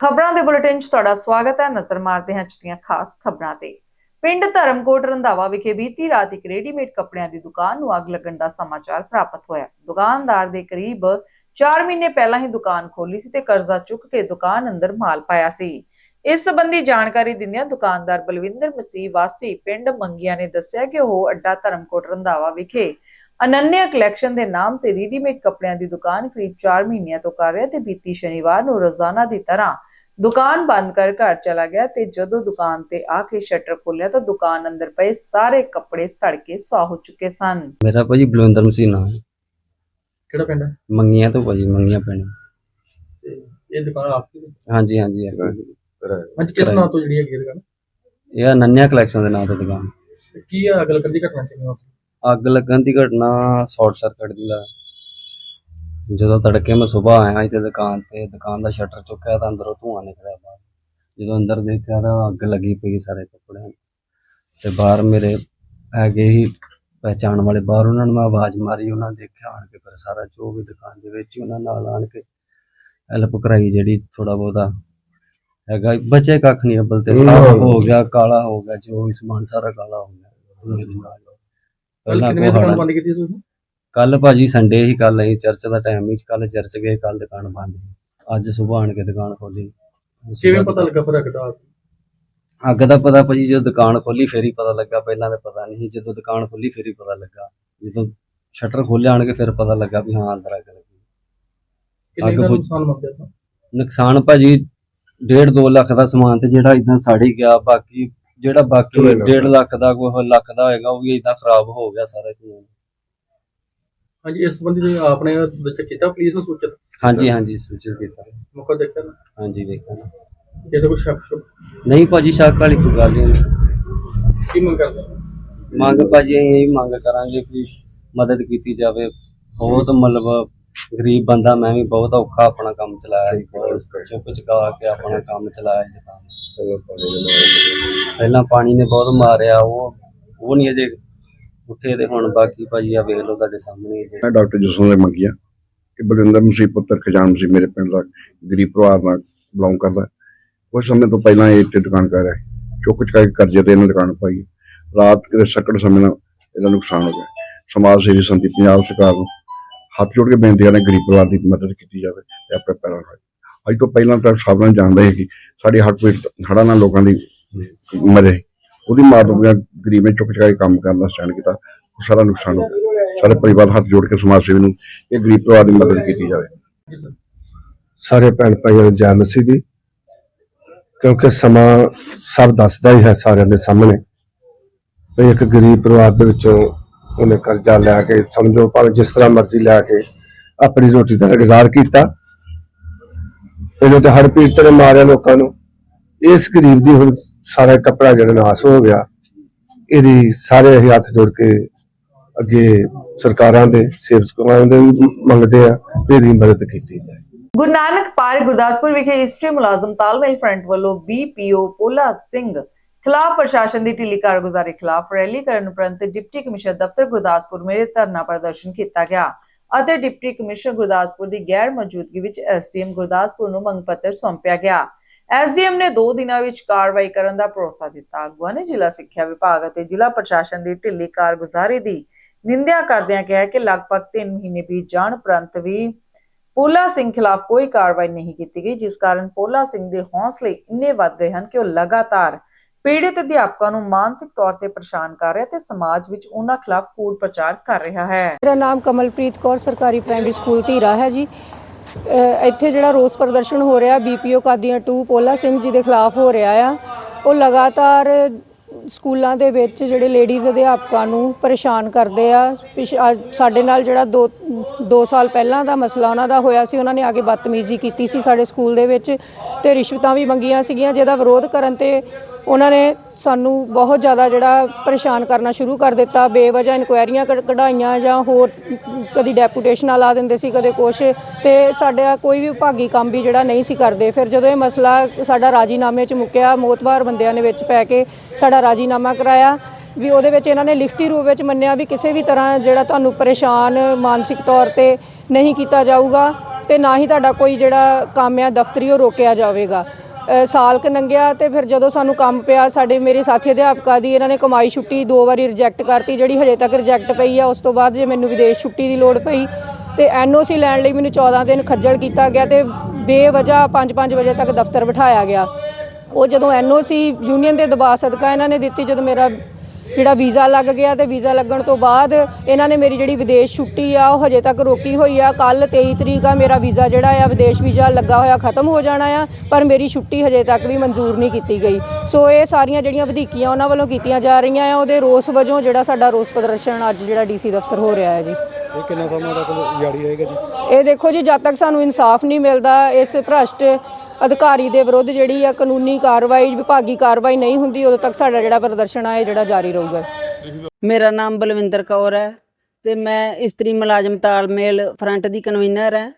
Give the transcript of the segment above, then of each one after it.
ਖਬਰਾਂ ਦੇ ਬੁਲੇਟਿਨ 'ਚ ਤੁਹਾਡਾ ਸਵਾਗਤ ਹੈ। ਨਜ਼ਰ ਮਾਰਦੇ ਹਾਂ ਅੱਜ ਦੀਆਂ ਖਾਸ ਖਬਰਾਂ ਤੇ। ਪਿੰਡ ਧਰਮਕੋਟ ਰੰਧਾਵਾ ਵਿਖੇ ਬੀਤੀ ਰਾਤ ਇੱਕ ਰੈਡੀਮੇਡ ਕੱਪੜਿਆਂ ਦੀ ਦੁਕਾਨ ਨੂੰ ਅੱਗ ਲੱਗਣ ਦਾ ਸਮਾਚਾਰ ਪ੍ਰਾਪਤ ਹੋਇਆ। ਦੁਕਾਨਦਾਰ ਦੇ ਕਰੀਬ 4 ਮਹੀਨੇ ਪਹਿਲਾਂ ਹੀ ਦੁਕਾਨ ਖੋਲੀ ਸੀ ਤੇ ਕਰਜ਼ਾ ਚੁੱਕ ਕੇ ਦੁਕਾਨ ਅੰਦਰ ਮਾਲ ਪਾਇਆ ਸੀ। ਇਸ ਸੰਬੰਧੀ ਜਾਣਕਾਰੀ ਦਿੰਦਿਆਂ ਦੁਕਾਨਦਾਰ ਬਲਵਿੰਦਰ ਮਸੀਹ ਵਾਸੀ ਪਿੰਡ ਮੰਗੀਆਂ ਨੇ ਦੱਸਿਆ ਕਿ ਉਹ ਅੱਡਾ ਧਰਮਕੋਟ ਰੰਧਾਵਾ ਵਿਖੇ ਅਨੰਨਿਆ ਕਲੈਕਸ਼ਨ ਦੇ ਨਾਮ ਤੇ ਰੈਡੀਮੇਡ ਕੱਪੜਿਆਂ ਦੀ ਦੁਕਾਨ ਕਰੀਬ 4 ਮਹੀਨਿਆਂ ਤੋਂ ਕਰ ਰਿਹਾ ਤੇ ਬੀਤੀ ਸ਼ਨੀਵਾਰ ਨੂੰ ਰੋਜ਼ਾਨਾ ਦੀ ਤਰ੍ਹਾਂ ਦੁਕਾਨ ਬੰਦ ਕਰ ਘਰ ਚਲਾ ਗਿਆ ਤੇ ਜਦੋਂ ਦੁਕਾਨ ਤੇ ਆ ਕੇ ਸ਼ਟਰ ਖੋਲ੍ਹਿਆ ਤਾਂ ਦੁਕਾਨ ਅੰਦਰ ਪਏ ਸਾਰੇ ਕੱਪੜੇ ਸੜ ਕੇ ਸੁਆਹ ਹੋ ਚੁੱਕੇ ਸਨ। ਮੇਰਾ ਭਾਜੀ ਬਲਵਿੰਦਰ ਮਸੀਹ ਨਾਮ ਹੈ ਕਿਹੜਾ ਪਿੰਡ ਹੈ? ਮੰਗੀਆਂ ਤੋਂ ਭਾਜੀ ਮੰਗੀਆਂ ਤੇ ਇਹ ਦੁਕਾਨ ਆਪਕੀ ਹੈ? ਹਾਂਜੀ ਹਾਂਜੀ। ਅੱਜ ਕਿਸ ਨਾਂ ਤੋਂ ਜਿਹੜੀ ਹੈਗੀ ਇਹ ਦੁਕਾਨ? ਇਹ ਅਨੰਨਿਆ ਕਲੈਕਸ਼ਨ ਦੇ ਨਾਮ ਤੇ ਦੁਕਾਨ। ਤੇ ਕੀ ਆ ਅਗਲ ਕੰਦੀ ਘਟਨਾ ਕਿਵੇਂ ਅੱਗ ਲੱਗਣ ਦੀ ਘਟਨਾ ਸ਼ਾਰਟ ਸਰਕਟ ਦੀ ਲਾ ਜਦੋਂ ਤੜਕੇ ਮੈਂ ਸਵੇਰ ਆਇਆ ਇੱਥੇ ਦੁਕਾਨ ਤੇ ਦੁਕਾਨ ਦਾ ਸ਼ਟਰ ਚੁੱਕਿਆ ਤਾਂ ਅੰਦਰੋਂ ਧੂੰਆਂ ਨਿਕਲਿਆ ਬਾਹਰ। ਜਦੋਂ ਅੰਦਰ ਦੇਖਿਆ ਤਾਂ ਅੱਗ ਲੱਗੀ ਪਈ ਸਾਰੇ ਕੱਪੜਿਆਂ ਨੂੰ ਤੇ ਬਾਹਰ ਮੇਰੇ ਹੈਗੇ ਹੀ ਪਹਿਚਾਣ ਵਾਲੇ ਬਾਹਰ ਉਹਨਾਂ ਨੂੰ ਮੈਂ ਆਵਾਜ਼ ਮਾਰੀ ਉਹਨਾਂ ਦੇਖਿਆ ਆਣ ਕੇ ਫਿਰ ਸਾਰਾ ਜੋ ਵੀ ਦੁਕਾਨ ਦੇ ਵਿੱਚ ਉਹਨਾਂ ਨਾਲ ਆਣ ਕੇ ਹੈਲਪ ਕਰਾਈ ਜਿਹੜੀ ਥੋੜਾ ਬਹੁਤਾ ਹੈਗਾ ਬਚੇ ਕੱਖ ਨਹੀਂ ਅੱਬਲ ਤੇ ਸਾਰਾ ਹੋ। ਗਿਆ ਕਾਲਾ ਹੋ ਗਿਆ ਜੋ ਵੀ ਸਮਾਨ ਸਾਰਾ ਕਾਲਾ ਹੋ ਗਿਆ। ਪਹਿਲਾਂ ਕਿੰਨੇ ਦੁਕਾਨ ਬੰਦ ਕੀਤੀ ਸੀ ਤੁਸੀਂ ਕੱਲ ਭਾਜੀ ਸੰਡੇ ਹੀ ਕੱਲ ਅਸੀਂ ਚਰਚ ਦਾ ਟਾਈਮ ਹੀ ਕੱਲ ਚਰਚ ਗਏ ਕੱਲ ਦੁਕਾਨ ਬੰਦ ਸੀ। ਅੱਜ ਸਵੇਰ ਆਣ ਕੇ ਦੁਕਾਨ ਖੋਲੀ। ਕਿਵੇਂ ਪਤਾ ਲੱਗਾ ਅੱਗ ਦਾ ਅੱਗ ਦਾ ਪਤਾ ਭਾਜੀ ਜਦੋਂ ਦੁਕਾਨ ਖੋਲੀ ਫੇਰ ਹੀ ਪਤਾ ਲੱਗਾ ਪਹਿਲਾਂ ਤਾਂ ਪਤਾ ਨਹੀਂ। ਜਦੋਂ ਦੁਕਾਨ ਖੋਲੀ ਫੇਰ ਹੀ ਪਤਾ ਲੱਗਾ। ਜਦੋਂ ਸ਼ਟਰ ਖੋਲਿਆ ਆਣ ਕੇ ਫਿਰ ਪਤਾ ਲੱਗਾ ਵੀ ਹਾਂ ਅੰਦਰ ਅੱਗ ਲੱਗੀ। ਕਿੰਨੇ ਅੱਗ ਬੁਝ- ਨੁਕਸਾਨ ਮੰਗਦੇ ਆਪਾਂ ਨੁਕਸਾਨ ਭਾਜੀ 1.5 2 ਲੱਖ ਦਾ ਸਮਾਨ ਤੇ ਜਿਹੜਾ ਇਦਾਂ ਸਾੜੀ ਗਿਆ ਬਾਕੀ ਜਿਹੜਾ ਬਾਕੀ 1.5 ਲੱਖ? ਦਾ ਕੋਈ ਲੱਖ ਦਾ ਹੋਏਗਾ ਉਹ ਵੀ ਇਦਾਂ ਖਰਾਬ ਹੋ ਗਿਆ ਸਾਰਾ ਕੁਝ ਹਾਂਜੀ ਇਸ ਸੰਬੰਧੀ ਤੁਸੀਂ ਆਪਣੇ ਵਿੱਚ ਕੀਤਾ ਪੁਲਿਸ ਨੂੰ ਸੂਚਿਤ? ਹਾਂਜੀ ਹਾਂਜੀ ਸੂਚਿਤ ਕੀਤਾ। ਮੌਕਾ ਦੇਖਿਆ ਨਾ? ਹਾਂਜੀ ਵੇਖਿਆ ਨਾ। ਜੇ ਤਾਂ ਕੋਈ ਸ਼ੱਕ ਸ਼ੁਕ? ਨਹੀਂ ਭਾਜੀ ਸ਼ੱਕ ਵਾਲੀ ਕੋਈ ਗੱਲ ਨਹੀਂ। ਕੀ ਮੰਗ ਕਰਦੇ ਮੰਗ ਭਾਜੀ ਅਸੀਂ ਇਹ ਮੰਗ ਕਰਾਂਗੇ ਕਿ ਮਦਦ ਕੀਤੀ ਜਾਵੇ। ਬਹੁਤ ਮਤਲਬ ਗਰੀਬ ਬੰਦਾ ਮੈਂ ਵੀ ਬਹੁਤ ਔਖਾ ਆਪਣਾ ਕੰਮ ਚਲਾਇਆ ਜੀ ਬਹੁਤ ਚੁੱਕ ਚੁਕਾ ਕੇ ਆਪਣਾ ਕੰਮ ਚਲਾਇਆ ਜੀ। ਪਹਿਲਾਂ ਪਾਣੀ ਨੇ ਬਹੁਤ ਮਾਰਿਆ ਉਹ ਉਹ ਨਹੀਂ ਅਜੇ ਉੱਥੇ ਤੇ ਹੁਣ ਬਾਕੀ ਭਾਜੀ ਆ ਵੇਖ ਲਓ ਤੁਹਾਡੇ ਸਾਹਮਣੇ ਜੇ ਮੈਂ ਡਾਕਟਰ ਜਸਵੰਤ ਸਿੰਘ ਮੰਗੀਆ ਇਹ ਬਲਵਿੰਦਰ ਮਸੀਹ ਪੁੱਤਰ, ਖਜਾਨ ਮਸੀਹ ਮੇਰੇ ਪਿੰਡ ਦਾ, ਗਰੀਬ ਪਰਿਵਾਰ ਨਾਲ ਬਿਲੋਂਗ ਕਰਦਾ। ਕੁਝ ਸਮੇਂ ਤੋਂ ਪਹਿਲਾਂ ਇਹ ਇੱਥੇ ਦੁਕਾਨ ਕਰ ਰਿਹਾ ਚੁੱਕ ਚੁਕਾ ਕੇ ਕਰਜ਼ੇ ਤੇ ਇਹਨੇ ਦੁਕਾਨ ਪਾਈ ਰਾਤ ਕਿਤੇ ਸੱਕੜ ਸਮੇਂ ਨਾਲ ਇਹਦਾ ਨੁਕਸਾਨ ਹੋ ਗਿਆ। ਸਮਾਜ ਸੇਵੀ ਸੰਤੀ ਪੰਜਾਬ ਸਰਕਾਰ ਨੂੰ ਹੱਥ ਜੋੜ ਕੇ ਬੇਨਤੀ ਕਰਦੇ ਗਰੀਬ ਪਰਿਵਾਰ ਦੀ ਮਦਦ ਕੀਤੀ ਜਾਵੇ ਤੇ ਆਪਣੇ ਪੈਰਾਂ ਨਾਲ। ਅੱਜ ਤੋਂ ਪਹਿਲਾਂ ਤਾਂ ਸਭ ਨਾਲ ਜਾਣਦੇ ਸੀ ਕਿ ਸਾਡੀ ਹੱਟ ਪੀੜ ਹੜ੍ਹਾਂ ਨਾਲ ਲੋਕਾਂ ਦੀ ਮਰੇ। ਉਹਦੀ ਮਾਂ ਤੋਂ ਬਗੈਰ ਗਰੀਬ ਨੇ ਚੁੱਕ ਚੁਕਾ ਕੇ ਕੰਮ ਕਰਨ ਸਟੈਂਡ ਕੀਤਾ, ਉਹ ਸਾਰਾ ਨੁਕਸਾਨ ਹੋ ਗਿਆ। ਸਾਰੇ ਪਰਿਵਾਰ ਹੱਥ ਜੋੜ ਕੇ ਸਮਾਜ ਸੇਵੀ ਨੂੰ ਇਹ ਗਰੀਬ ਪਰਿਵਾਰ ਦੀ ਮਦਦ ਕੀਤੀ ਜਾਵੇ। ਸਾਰੇ ਭੈਣ ਭਾਈਆਂ ਨੂੰ ਜੈ ਮਸੀਹ ਦੀ, ਕਿਉਂਕਿ ਸਮਾਂ ਸਭ ਦੱਸਦਾ ਹੀ ਹੈ ਸਾਰਿਆਂ ਦੇ ਸਾਹਮਣੇ ਵੀ ਇੱਕ ਗਰੀਬ ਪਰਿਵਾਰ ਦੇ ਵਿੱਚੋਂ ਉਹਨੇ ਕਰਜ਼ਾ ਲੈ ਕੇ, ਸਮਝੋ ਭਾਵੇਂ ਜਿਸ ਤਰ੍ਹਾਂ ਮਰਜ਼ੀ ਲੈ ਕੇ ਆਪਣੀ ਰੋਟੀ ਦਾ ਗੁਜ਼ਾਰ ਕੀਤਾ। ਇਹਨੂੰ ਤੇ ਹੜ ਪੀੜਤ ਨੇ ਮਾਰਿਆ ਲੋਕਾਂ ਨੂੰ। ਇਸ ਗਰੀਬ ਦੀ ਹੁਣ ਸਾਰਾ ਕੱਪੜਾ ਜਿਹੜਾ ਨਾਸ ਹੋ ਗਿਆ। ਇਹਦੀ ਸਾਰੇ ਅਸੀਂ ਹੱਥ ਜੋੜ ਕੇ ਅੱਗੇ ਸਰਕਾਰਾਂ ਦੇ ਸੇਵਕਾਂ ਦੇ ਵੀ ਮੰਗਦੇ ਆ ਵੀ ਇਹਦੀ ਮਦਦ ਕੀਤੀ ਜਾਏ। ਗੁਰੂ ਨਾਨਕ ਪਾਰਕ ਗੁਰਦਾਸਪੁਰ ਵਿਖੇ ਹਿਸਟਰੀ ਮੁਲਾਜ਼ਮ ਤਾਲਮੇਲ ਫਰੰਟ ਵੱਲੋਂ ਬੀਪੀਓ ਪੋਲਾ ਸਿੰਘ ਖਿਲਾਫ ਪ੍ਰਸ਼ਾਸਨ ਦੀ ਢਿੱਲੀ ਕਾਰਗੁਜ਼ਾਰੀ ਖਿਲਾਫ ਰੈਲੀ ਕਰਨ ਉਪਰੰਤ ਡਿਪਟੀ ਕਮਿਸ਼ਨਰ ਦਫ਼ਤਰ ਗੁਰਦਾਸਪੁਰ ਮੇਰੇ ਧਰਨਾ ਪ੍ਰਦਰਸ਼ਨ ਕੀਤਾ ਗਿਆ ਅਤੇ ਡਿਪਟੀ ਕਮਿਸ਼ਨਰ ਗੁਰਦਾਸਪੁਰ ਦੀ ਗੈਰ ਮੌਜੂਦਗੀ ਵਿੱਚ ਐਸਡੀਐਮ ਗੁਰਦਾਸਪੁਰ ਨੂੰ ਮੰਗ ਪੱਤਰ ਸੌਂਪਿਆ ਗਿਆ। ਐਸਡੀਐਮ ਨੇ 2 ਦਿਨਾਂ ਵਿੱਚ ਕਾਰਵਾਈ ਕਰਨ ਦਾ ਭਰੋਸਾ ਦਿੱਤਾ। ਅਗਵਾ ਨੇ ਜ਼ਿਲ੍ਹਾ ਸਿੱਖਿਆ ਵਿਭਾਗ ਅਤੇ ਜ਼ਿਲ੍ਹਾ ਪ੍ਰਸ਼ਾਸਨ ਦੀ ਢਿੱਲੀ ਕਾਰਗੁਜ਼ਾਰੀ ਦੀ ਨਿੰਦਿਆ ਕਰਦਿਆਂ ਕਿਹਾ ਕਿ ਲਗਭਗ 3 ਮਹੀਨੇ ਬੀਤ ਜਾਣ ਉਪਰੰਤ ਵੀ ਪੋਲਾ ਸਿੰਘ ਖਿਲਾਫ ਕੋਈ ਕਾਰਵਾਈ ਨਹੀਂ ਕੀਤੀ ਗਈ, ਜਿਸ ਕਾਰਨ ਪੋਲਾ ਸਿੰਘ ਦੇ ਹੌਸਲੇ ਇੰਨੇ ਵੱਧ ਗਏ ਹਨ ਕਿ ਉਹ ਲਗਾਤਾਰ ਪੀੜਿਤ ਅਧਿਆਪਕਾਂ ਨੂੰ ਮਾਨਸਿਕ ਤੌਰ ਤੇ ਪਰੇਸ਼ਾਨ ਕਰ ਰਿਹਾ ਤੇ ਸਮਾਜ ਵਿੱਚ ਉਹਨਾਂ ਖਿਲਾਫ ਕੂੜ ਪ੍ਰਚਾਰ ਕਰ ਰਿਹਾ ਹੈ। ਮੇਰਾ ਨਾਮ ਕਮਲਪ੍ਰੀਤ ਕੌਰ, ਸਰਕਾਰੀ ਪ੍ਰਾਇਮਰੀ ਸਕੂਲ ਧੀਰਾ ਹੈ ਜੀ। ਇੱਥੇ ਜਿਹੜਾ ਰੋਸ ਪ੍ਰਦਰਸ਼ਨ ਹੋ ਰਿਹਾ, ਬੀਪੀਓ ਕਾਦੀਆਂ 2 ਪੋਲਾ ਸਿੰਘ ਜੀ ਦੇ ਖਿਲਾਫ ਹੋ ਰਿਹਾ ਆ। ਉਹ ਲਗਾਤਾਰ ਸਕੂਲਾਂ ਦੇ ਵਿੱਚ ਜਿਹੜੇ ਲੇਡੀਜ਼ ਅਧਿਆਪਕਾਂ ਨੂੰ ਪਰੇਸ਼ਾਨ ਕਰਦੇ ਆ। ਪਿਛ- ਅੱਜ ਸਾਡੇ ਨਾਲ ਜਿਹੜਾ 2 2 ਸਾਲ ਪਹਿਲਾਂ ਦਾ ਮਸਲਾ ਉਹਨਾਂ ਦਾ ਹੋਇਆ ਸੀ, ਉਹਨਾਂ ਨੇ ਆ ਕੇ ਬਦਤਮੀਜ਼ੀ ਕੀਤੀ ਸੀ ਸਾਡੇ ਸਕੂਲ ਦੇ ਵਿੱਚ ਤੇ ਰਿਸ਼ਵਤਾਂ ਵੀ ਮੰਗੀਆਂ ਸੀਗੀਆਂ, ਜਿਹਦਾ ਵਿਰੋਧ ਕਰਨ ਤੇ ਉਹਨਾਂ ਨੇ ਸਾਨੂੰ ਬਹੁਤ ਜ਼ਿਆਦਾ ਜਿਹੜਾ ਪਰੇਸ਼ਾਨ ਕਰਨਾ ਸ਼ੁਰੂ ਕਰ ਦਿੱਤਾ, ਬੇਵਜ੍ਹਾ ਇਨਕੁਆਇਰੀਆਂ ਕਢਾਈਆਂ ਜਾਂ ਹੋਰ ਕਦੀ ਡੈਪੂਟੇਸ਼ਨਾਂ ਲਾ ਦਿੰਦੇ ਸੀ, ਕਦੇ ਕੁਛ। ਤੇ ਸਾਡਾ ਕੋਈ ਵੀ ਵਿਭਾਗੀ ਕੰਮ ਵੀ ਜਿਹੜਾ ਨਹੀਂ ਸੀ ਕਰਦੇ। ਫਿਰ ਜਦੋਂ ਇਹ ਮਸਲਾ ਸਾਡਾ ਰਾਜੀਨਾਮੇ 'ਚ ਮੁੱਕਿਆ, ਮੋਤਬਾਰ ਬੰਦਿਆਂ ਨੇ ਵਿੱਚ ਪੈ ਕੇ ਸਾਡਾ ਰਾਜੀਨਾਮਾ ਕਰਾਇਆ, ਵੀ ਉਹਦੇ ਵਿੱਚ ਇਹਨਾਂ ਨੇ ਲਿਖਤੀ ਰੂਪ ਵਿੱਚ ਮੰਨਿਆ ਵੀ ਕਿਸੇ ਵੀ ਤਰ੍ਹਾਂ ਜਿਹੜਾ ਤੁਹਾਨੂੰ ਪਰੇਸ਼ਾਨ ਮਾਨਸਿਕ ਤੌਰ ਤੇ ਨਹੀਂ ਕੀਤਾ ਜਾਊਗਾ ਤੇ ਨਾ ਹੀ ਤੁਹਾਡਾ ਕੋਈ ਜਿਹੜਾ ਕੰਮ ਆ, ਦਫ਼ਤਰੀ ਉਹ ਰੋਕਿਆ ਜਾਵੇਗਾ। ਸਾਲ ਕ ਲੰਘਿਆ ਤੇ ਫਿਰ ਜਦੋਂ ਸਾਨੂੰ ਕੰਮ ਪਿਆ, ਸਾਡੇ ਮੇਰੇ ਸਾਥੀ ਅਧਿਆਪਕਾਂ ਦੀ ਇਹਨਾਂ ਨੇ ਕਮਾਈ ਛੁੱਟੀ ਦੋ ਵਾਰੀ ਰਿਜੈਕਟ ਕਰਤੀ, ਜਿਹੜੀ ਹਜੇ ਤੱਕ ਰਿਜੈਕਟ ਪਈ ਆ, ਉਸ ਤੋਂ ਬਾਅਦ ਜੇ ਮੈਨੂੰ ਵਿਦੇਸ਼ ਛੁੱਟੀ ਦੀ ਲੋੜ ਪਈ ਤੇ ਐਨਓਸੀ ਲੈਣ ਲਈ ਮੈਨੂੰ 14 ਦਿਨ ਖੱਜਲ ਕੀਤਾ ਗਿਆ ਤੇ ਬੇਵਜ੍ਹਾ 5-5 ਵਜੇ ਤੱਕ ਦਫ਼ਤਰ ਬਿਠਾਇਆ ਗਿਆ। ਉਹ ਜਦੋਂ ਐਨਓਸੀ ਯੂਨੀਅਨ ਦੇ ਦਬਾਅ ਸਦਕਾ ਇਹਨਾਂ ਨੇ ਦਿੱਤੀ, ਜਦੋਂ ਮੇਰਾ ਜਿਹੜਾ ਵੀਜ਼ਾ ਲੱਗ ਗਿਆ ਤੇ ਵੀਜ਼ਾ ਲੱਗਣ ਤੋਂ ਬਾਅਦ ਇਹਨਾਂ ਨੇ ਮੇਰੀ ਜਿਹੜੀ ਵਿਦੇਸ਼ ਛੁੱਟੀ ਆ, ਉਹ ਹਜੇ ਤੱਕ ਰੋਕੀ ਹੋਈ ਆ। ਕੱਲ 23 ਤਰੀਕ ਆ, ਮੇਰਾ ਵੀਜ਼ਾ ਜਿਹੜਾ ਆ, ਵਿਦੇਸ਼ ਵੀਜ਼ਾ ਲੱਗਾ ਹੋਇਆ ਖਤਮ ਹੋ ਜਾਣਾ ਆ, ਪਰ ਮੇਰੀ ਛੁੱਟੀ ਹਜੇ ਤੱਕ ਵੀ ਮਨਜ਼ੂਰ ਨਹੀਂ ਕੀਤੀ ਗਈ। ਸੋ ਇਹ ਸਾਰੀਆਂ ਜਿਹੜੀਆਂ ਵਧੀਕੀਆਂ ਉਹਨਾਂ ਵੱਲੋਂ ਕੀਤੀਆਂ ਜਾ ਰਹੀਆਂ ਆ, ਉਹਦੇ ਰੋਸ ਵਜੋਂ ਜਿਹੜਾ ਸਾਡਾ ਰੋਸ ਪ੍ਰਦਰਸ਼ਨ ਅੱਜ ਜਿਹੜਾ ਡੀਸੀ ਦਫ਼ਤਰ ਹੋ ਰਿਹਾ ਹੈ ਜੀ। ਇਹ ਕਿੰਨਾ ਸਮਾਂ ਤੱਕ ਜਾਰੀ ਰਹੇਗਾ ਜੀ? ਇਹ ਦੇਖੋ ਜੀ ਜਦ ਤੱਕ ਸਾਨੂੰ ਇਨਸਾਫ ਨਹੀਂ ਮਿਲਦਾ ਇਸ ਭ੍ਰਸ਼ਟ ਅਧਿਕਾਰੀ ਦੇ ਵਿਰੁੱਧ ਜਿਹੜੀ ਆ ਕਾਨੂੰਨੀ ਕਾਰਵਾਈ ਵਿਭਾਗੀ ਕਾਰਵਾਈ ਨਹੀਂ ਹੁੰਦੀ ਉਦੋਂ ਤੱਕ ਸਾਡਾ ਜਿਹੜਾ ਪ੍ਰਦਰਸ਼ਨ ਆ ਇਹ ਜਿਹੜਾ ਜਾਰੀ ਰਹੂਗਾ। ਮੇਰਾ ਨਾਮ ਬਲਵਿੰਦਰ ਕੌਰ ਹੈ ਤੇ ਮੈਂ ਇਸਤਰੀ ਮੁਲਾਜ਼ਮ ਤਾਲਮੇਲ ਫਰੰਟ ਦੀ ਕਨਵੀਨਰ ਹੈ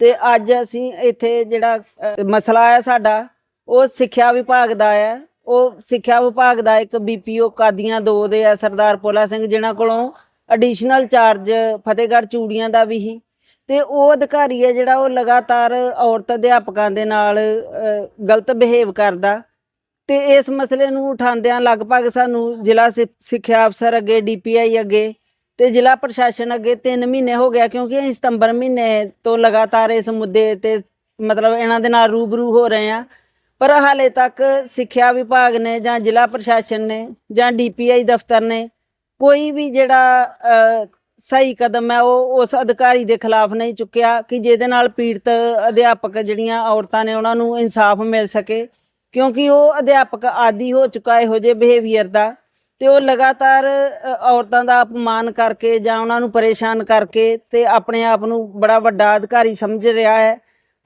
ਤੇ ਅੱਜ ਅਸੀਂ ਇੱਥੇ ਜਿਹੜਾ ਅ, ਮਸਲਾ ਹੈ ਸਾਡਾ ਉਹ ਸਿੱਖਿਆ ਵਿਭਾਗ ਦਾ ਹੈ। ਉਹ ਸਿੱਖਿਆ ਵਿਭਾਗ ਦਾ ਇੱਕ ਬੀਪੀਓ ਕਾਦੀਆਂ ਦੋ ਦੇ ਆ ਸਰਦਾਰ ਪੋਲਾ ਸਿੰਘ ਜਿਨ੍ਹਾਂ ਕੋਲੋਂ ਐਡੀਸ਼ਨਲ ਚਾਰਜ ਫਤਿਹਗੜ੍ਹ ਚੂੜੀਆਂ ਦਾ ਵੀ ਸੀ। ਤੇ ਉਹ ਅਧਿਕਾਰੀ ਹੈ ਜਿਹੜਾ ਉਹ ਲਗਾਤਾਰ ਔਰਤ ਅਧਿਆਪਕਾਂ ਦੇ ਨਾਲ ਗਲਤ ਬਿਹੇਵ ਕਰਦਾ। ਤੇ ਇਸ ਮਸਲੇ ਨੂੰ ਉਠਾਉਂਦਿਆਂ ਲਗਭਗ ਸਾਨੂੰ ਜ਼ਿਲ੍ਹਾ ਸਿ- ਸਿੱਖਿਆ ਅਫਸਰ ਅੱਗੇ, ਡੀਪੀਆਈ ਅੱਗੇ ਤੇ ਜ਼ਿਲ੍ਹਾ ਪ੍ਰਸ਼ਾਸਨ ਅੱਗੇ 3 ਮਹੀਨੇ ਹੋ ਗਿਆ ਕਿਉਂਕਿ ਅਸੀਂ ਸਤੰਬਰ ਮਹੀਨੇ ਤੋਂ ਲਗਾਤਾਰ ਇਸ ਮੁੱਦੇ ਤੇ ਮਤਲਬ ਇਹਨਾਂ ਦੇ ਨਾਲ ਰੂਬਰੂ ਹੋ ਰਹੇ ਆ ਪਰ ਹਾਲੇ ਤੱਕ ਸਿੱਖਿਆ ਵਿਭਾਗ ਨੇ ਜਾਂ ਜ਼ਿਲ੍ਹਾ ਪ੍ਰਸ਼ਾਸਨ ਨੇ ਜਾਂ ਡੀਪੀਆਈ ਦਫ਼ਤਰ ਨੇ ਕੋਈ ਵੀ ਜਿਹੜਾ ਸਹੀ ਕਦਮ ਹੈ, ਉਹ ਉਸ ਅਧਿਕਾਰੀ ਦੇ ਖਿਲਾਫ ਨਹੀਂ ਚੁੱਕਿਆ ਕਿ ਜਿਹਦੇ ਨਾਲ ਪੀੜਤ ਅਧਿਆਪਕ ਜਿਹੜੀਆਂ ਔਰਤਾਂ ਨੇ ਉਹਨਾਂ ਨੂੰ ਇਨਸਾਫ ਮਿਲ ਸਕੇ। ਕਿਉਂਕਿ ਉਹ ਅਧਿਆਪਕ ਆਦੀ ਹੋ ਚੁੱਕਾ ਇਹੋ ਜਿਹੇ ਬਿਹੇਵੀਅਰ ਦਾ ਤੇ ਉਹ ਲਗਾਤਾਰ ਔਰਤਾਂ ਦਾ ਅਪਮਾਨ ਕਰਕੇ ਜਾਂ ਉਹਨਾਂ ਨੂੰ ਪਰੇਸ਼ਾਨ ਕਰਕੇ ਤੇ ਆਪਣੇ ਆਪ ਨੂੰ ਬੜਾ ਵੱਡਾ ਅਧਿਕਾਰੀ ਸਮਝ ਰਿਹਾ ਹੈ।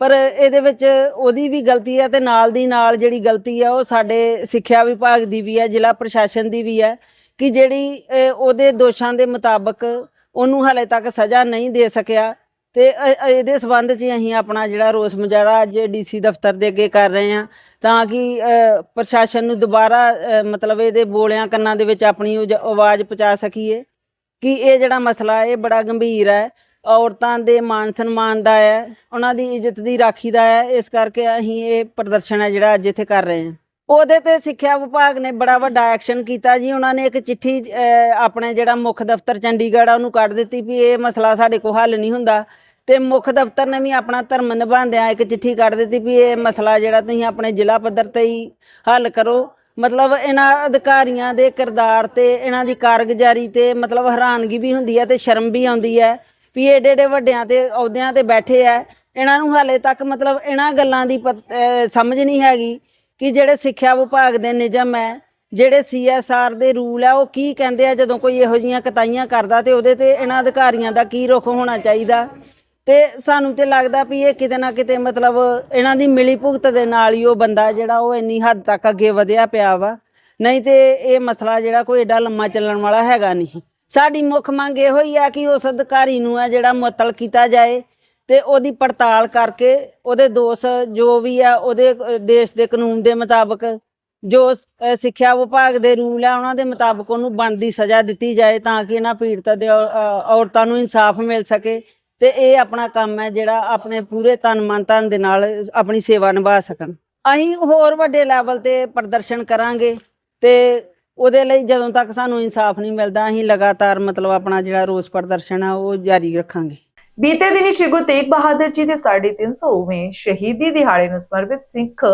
ਪਰ ਇਹਦੇ ਵਿੱਚ ਉਹਦੀ ਵੀ ਗਲਤੀ ਹੈ ਤੇ ਨਾਲ ਦੀ ਨਾਲ ਜਿਹੜੀ ਗਲਤੀ ਹੈ ਉਹ ਸਾਡੇ ਸਿੱਖਿਆ ਵਿਭਾਗ ਦੀ ਵੀ ਹੈ, ਜ਼ਿਲ੍ਹਾ ਪ੍ਰਸ਼ਾਸਨ ਦੀ ਵੀ ਹੈ। ਕਿ ਜਿਹੜੀ ਉਹਦੇ ਦੋਸ਼ਾਂ ਦੇ ਮੁਤਾਬਕ ਉਹਨੂੰ ਹਾਲੇ ਤੱਕ ਸਜ਼ਾ ਨਹੀਂ ਦੇ ਸਕਿਆ ਤੇ ਇਹਦੇ ਸਬੰਧ 'ਚ ਅਸੀਂ ਆਪਣਾ ਜਿਹੜਾ ਰੋਸ ਮੁਜ਼ਾਹਰਾ ਅੱਜ ਡੀਸੀ ਦਫ਼ਤਰ ਦੇ ਅੱਗੇ ਕਰ ਰਹੇ ਹਾਂ ਤਾਂ ਕਿ ਪ੍ਰਸ਼ਾਸਨ ਨੂੰ ਦੁਬਾਰਾ ਮਤਲਬ ਇਹਦੇ ਬੋਲਿਆਂ ਕੰਨਾਂ ਦੇ ਵਿੱਚ ਆਪਣੀ ਉਹ ਜ- ਆਵਾਜ਼ ਪਹੁੰਚਾ ਸਕੀਏ ਕਿ ਇਹ ਜਿਹੜਾ ਮਸਲਾ ਇਹ ਬੜਾ ਗੰਭੀਰ ਹੈ, ਔਰਤਾਂ ਦੇ ਮਾਨ ਸਨਮਾਨ ਦਾ ਹੈ, ਉਹਨਾਂ ਦੀ ਇੱਜ਼ਤ ਦੀ ਰਾਖੀ ਦਾ ਹੈ, ਇਸ ਕਰਕੇ ਅਸੀਂ ਇਹ ਪ੍ਰਦਰਸ਼ਨ ਹੈ ਜਿਹੜਾ ਅੱਜ ਇੱਥੇ ਕਰ ਰਹੇ ਹਾਂ। ਉਹਦੇ ਤੇ ਸਿੱਖਿਆ ਵਿਭਾਗ ਨੇ ਬੜਾ ਵੱਡਾ ਐਕਸ਼ਨ ਕੀਤਾ ਜੀ। ਉਹਨਾਂ ਨੇ ਇੱਕ ਚਿੱਠੀ ਅ, ਆਪਣੇ ਜਿਹੜਾ ਮੁੱਖ ਦਫ਼ਤਰ ਚੰਡੀਗੜ੍ਹ ਆ ਉਹਨੂੰ ਕੱਢ ਦਿੱਤੀ ਵੀ ਇਹ ਮਸਲਾ ਸਾਡੇ ਕੋਲ ਹੱਲ ਨਹੀਂ ਹੁੰਦਾ। ਤੇ ਮੁੱਖ ਦਫ਼ਤਰ ਨੇ ਵੀ ਆਪਣਾ ਧਰਮ ਨਿਭਾਉਂਦਿਆਂ ਇੱਕ ਚਿੱਠੀ ਕੱਢ ਦਿੱਤੀ ਵੀ ਇਹ ਮਸਲਾ ਜਿਹੜਾ ਤੁਸੀਂ ਆਪਣੇ ਜ਼ਿਲ੍ਹਾ ਪੱਧਰ ਤੇ ਹੀ ਹੱਲ ਕਰੋ। ਮਤਲਬ ਇਹਨਾਂ ਅਧਿਕਾਰੀਆਂ ਦੇ ਕਿਰਦਾਰ ਤੇ ਇਹਨਾਂ ਦੀ ਕਾਰਗੁਜ਼ਾਰੀ ਤੇ ਮਤਲਬ ਹੈਰਾਨਗੀ ਵੀ ਹੁੰਦੀ ਹੈ ਤੇ ਸ਼ਰਮ ਵੀ ਆਉਂਦੀ ਹੈ ਵੀ ਏਡੇ ਏਡੇ ਵੱਡਿਆਂ ਤੇ ਅਹੁਦਿਆਂ ਤੇ ਬੈਠੇ ਆ। ਇਹਨਾਂ ਨੂੰ ਹਾਲੇ ਤੱਕ ਮਤਲਬ ਇਹਨਾਂ ਗੱਲਾਂ ਦੀ ਪਤ- ਅਹ ਸਮਝ ਨਹੀਂ ਹੈਗੀ ਕਿ ਜਿਹੜੇ ਸਿੱਖਿਆ ਵਿਭਾਗ ਦੇ ਨਿਯਮ ਹੈ, ਜਿਹੜੇ ਸੀਐਸਆਰ ਦੇ ਰੂਲ ਆ ਉਹ ਕੀ ਕਹਿੰਦੇ ਆ ਜਦੋਂ ਕੋਈ ਇਹੋ ਜੀਆਂ ਕਤਾਈਆਂ ਕਰਦਾ ਤੇ ਉਹਦੇ ਤੇ ਇਹਨਾਂ ਅਧਿਕਾਰੀਆਂ ਦਾ ਕੀ ਰੁਖ ਹੋਣਾ ਚਾਹੀਦਾ? ਤੇ ਸਾਨੂੰ ਤੇ ਲੱਗਦਾ ਵੀ ਇਹ ਕਿਤੇ ਨਾ ਕਿਤੇ ਮਤਲਬ ਇਹਨਾਂ ਦੀ ਮਿਲੀ ਭੁਗਤ ਦੇ ਨਾਲ ਹੀ ਉਹ ਬੰਦਾ ਜਿਹੜਾ ਉਹ ਇੰਨੀ ਹੱਦ ਤੱਕ ਅੱਗੇ ਵਧਿਆ ਪਿਆ ਵਾ। ਨਹੀਂ ਤੇ ਇਹ ਮਸਲਾ ਜਿਹੜਾ ਕੋਈ ਏਡਾ ਲੰਮਾ ਚੱਲਣ ਵਾਲਾ ਹੈਗਾ ਨਹੀਂ। ਸਾਡੀ ਮੁੱਖ ਮੰਗ ਇਹੋ ਹੀ ਆ ਕਿ ਉਸ ਅਧਿਕਾਰੀ ਨੂੰ ਆ ਜਿਹੜਾ ਮੁਅੱਤਲ ਕੀਤਾ ਜਾਏ ਤੇ ਉਹਦੀ ਪੜਤਾਲ ਕਰਕੇ ਉਹਦੇ ਦੋਸ਼ ਜੋ ਵੀ ਆ ਉਹਦੇ ਦੇਸ਼ ਦੇ ਕਾਨੂੰਨ ਦੇ ਮੁਤਾਬਕ ਜੋ ਸਿੱਖਿਆ ਵਿਭਾਗ ਦੇ ਰੂਲ ਆ ਉਹਨਾਂ ਦੇ ਮੁਤਾਬਕ ਉਹਨੂੰ ਬਣਦੀ ਸਜ਼ਾ ਦਿੱਤੀ ਜਾਏ ਤਾਂ ਕਿ ਇਹਨਾਂ ਪੀੜਤਾਂ ਦੇ ਔ- ਔਰਤਾਂ ਨੂੰ ਇਨਸਾਫ ਮਿਲ ਸਕੇ ਤੇ ਇਹ ਆਪਣਾ ਕੰਮ ਹੈ ਜਿਹੜਾ ਆਪਣੇ ਪੂਰੇ ਤਨ ਮਨ ਧਨ ਦੇ ਨਾਲ ਆਪਣੀ ਸੇਵਾ ਨਿਭਾ ਸਕਣ। ਅਸੀਂ ਹੋਰ ਵੱਡੇ ਲੈਵਲ ਤੇ ਪ੍ਰਦਰਸ਼ਨ ਕਰਾਂਗੇ ਤੇ ਉਹਦੇ ਲਈ ਜਦੋਂ ਤੱਕ ਸਾਨੂੰ ਇਨਸਾਫ ਨਹੀਂ ਮਿਲਦਾ ਅਸੀਂ ਲਗਾਤਾਰ ਮਤਲਬ ਆਪਣਾ ਜਿਹੜਾ ਰੋਸ ਪ੍ਰਦਰਸ਼ਨ ਆ ਉਹ ਜਾਰੀ ਰੱਖਾਂਗੇ। ਬੀਤੇ ਦਿਨੀ ਸ਼੍ਰੀ ਗੁਰੂ ਤੇਗ ਬਹਾਦਰ ਜੀ ਦੇ 350ਵੇਂ ਸ਼ਹੀਦੀ ਦਿਹਾੜੇ ਨੂੰ ਸਮਰਪਿਤ Sikh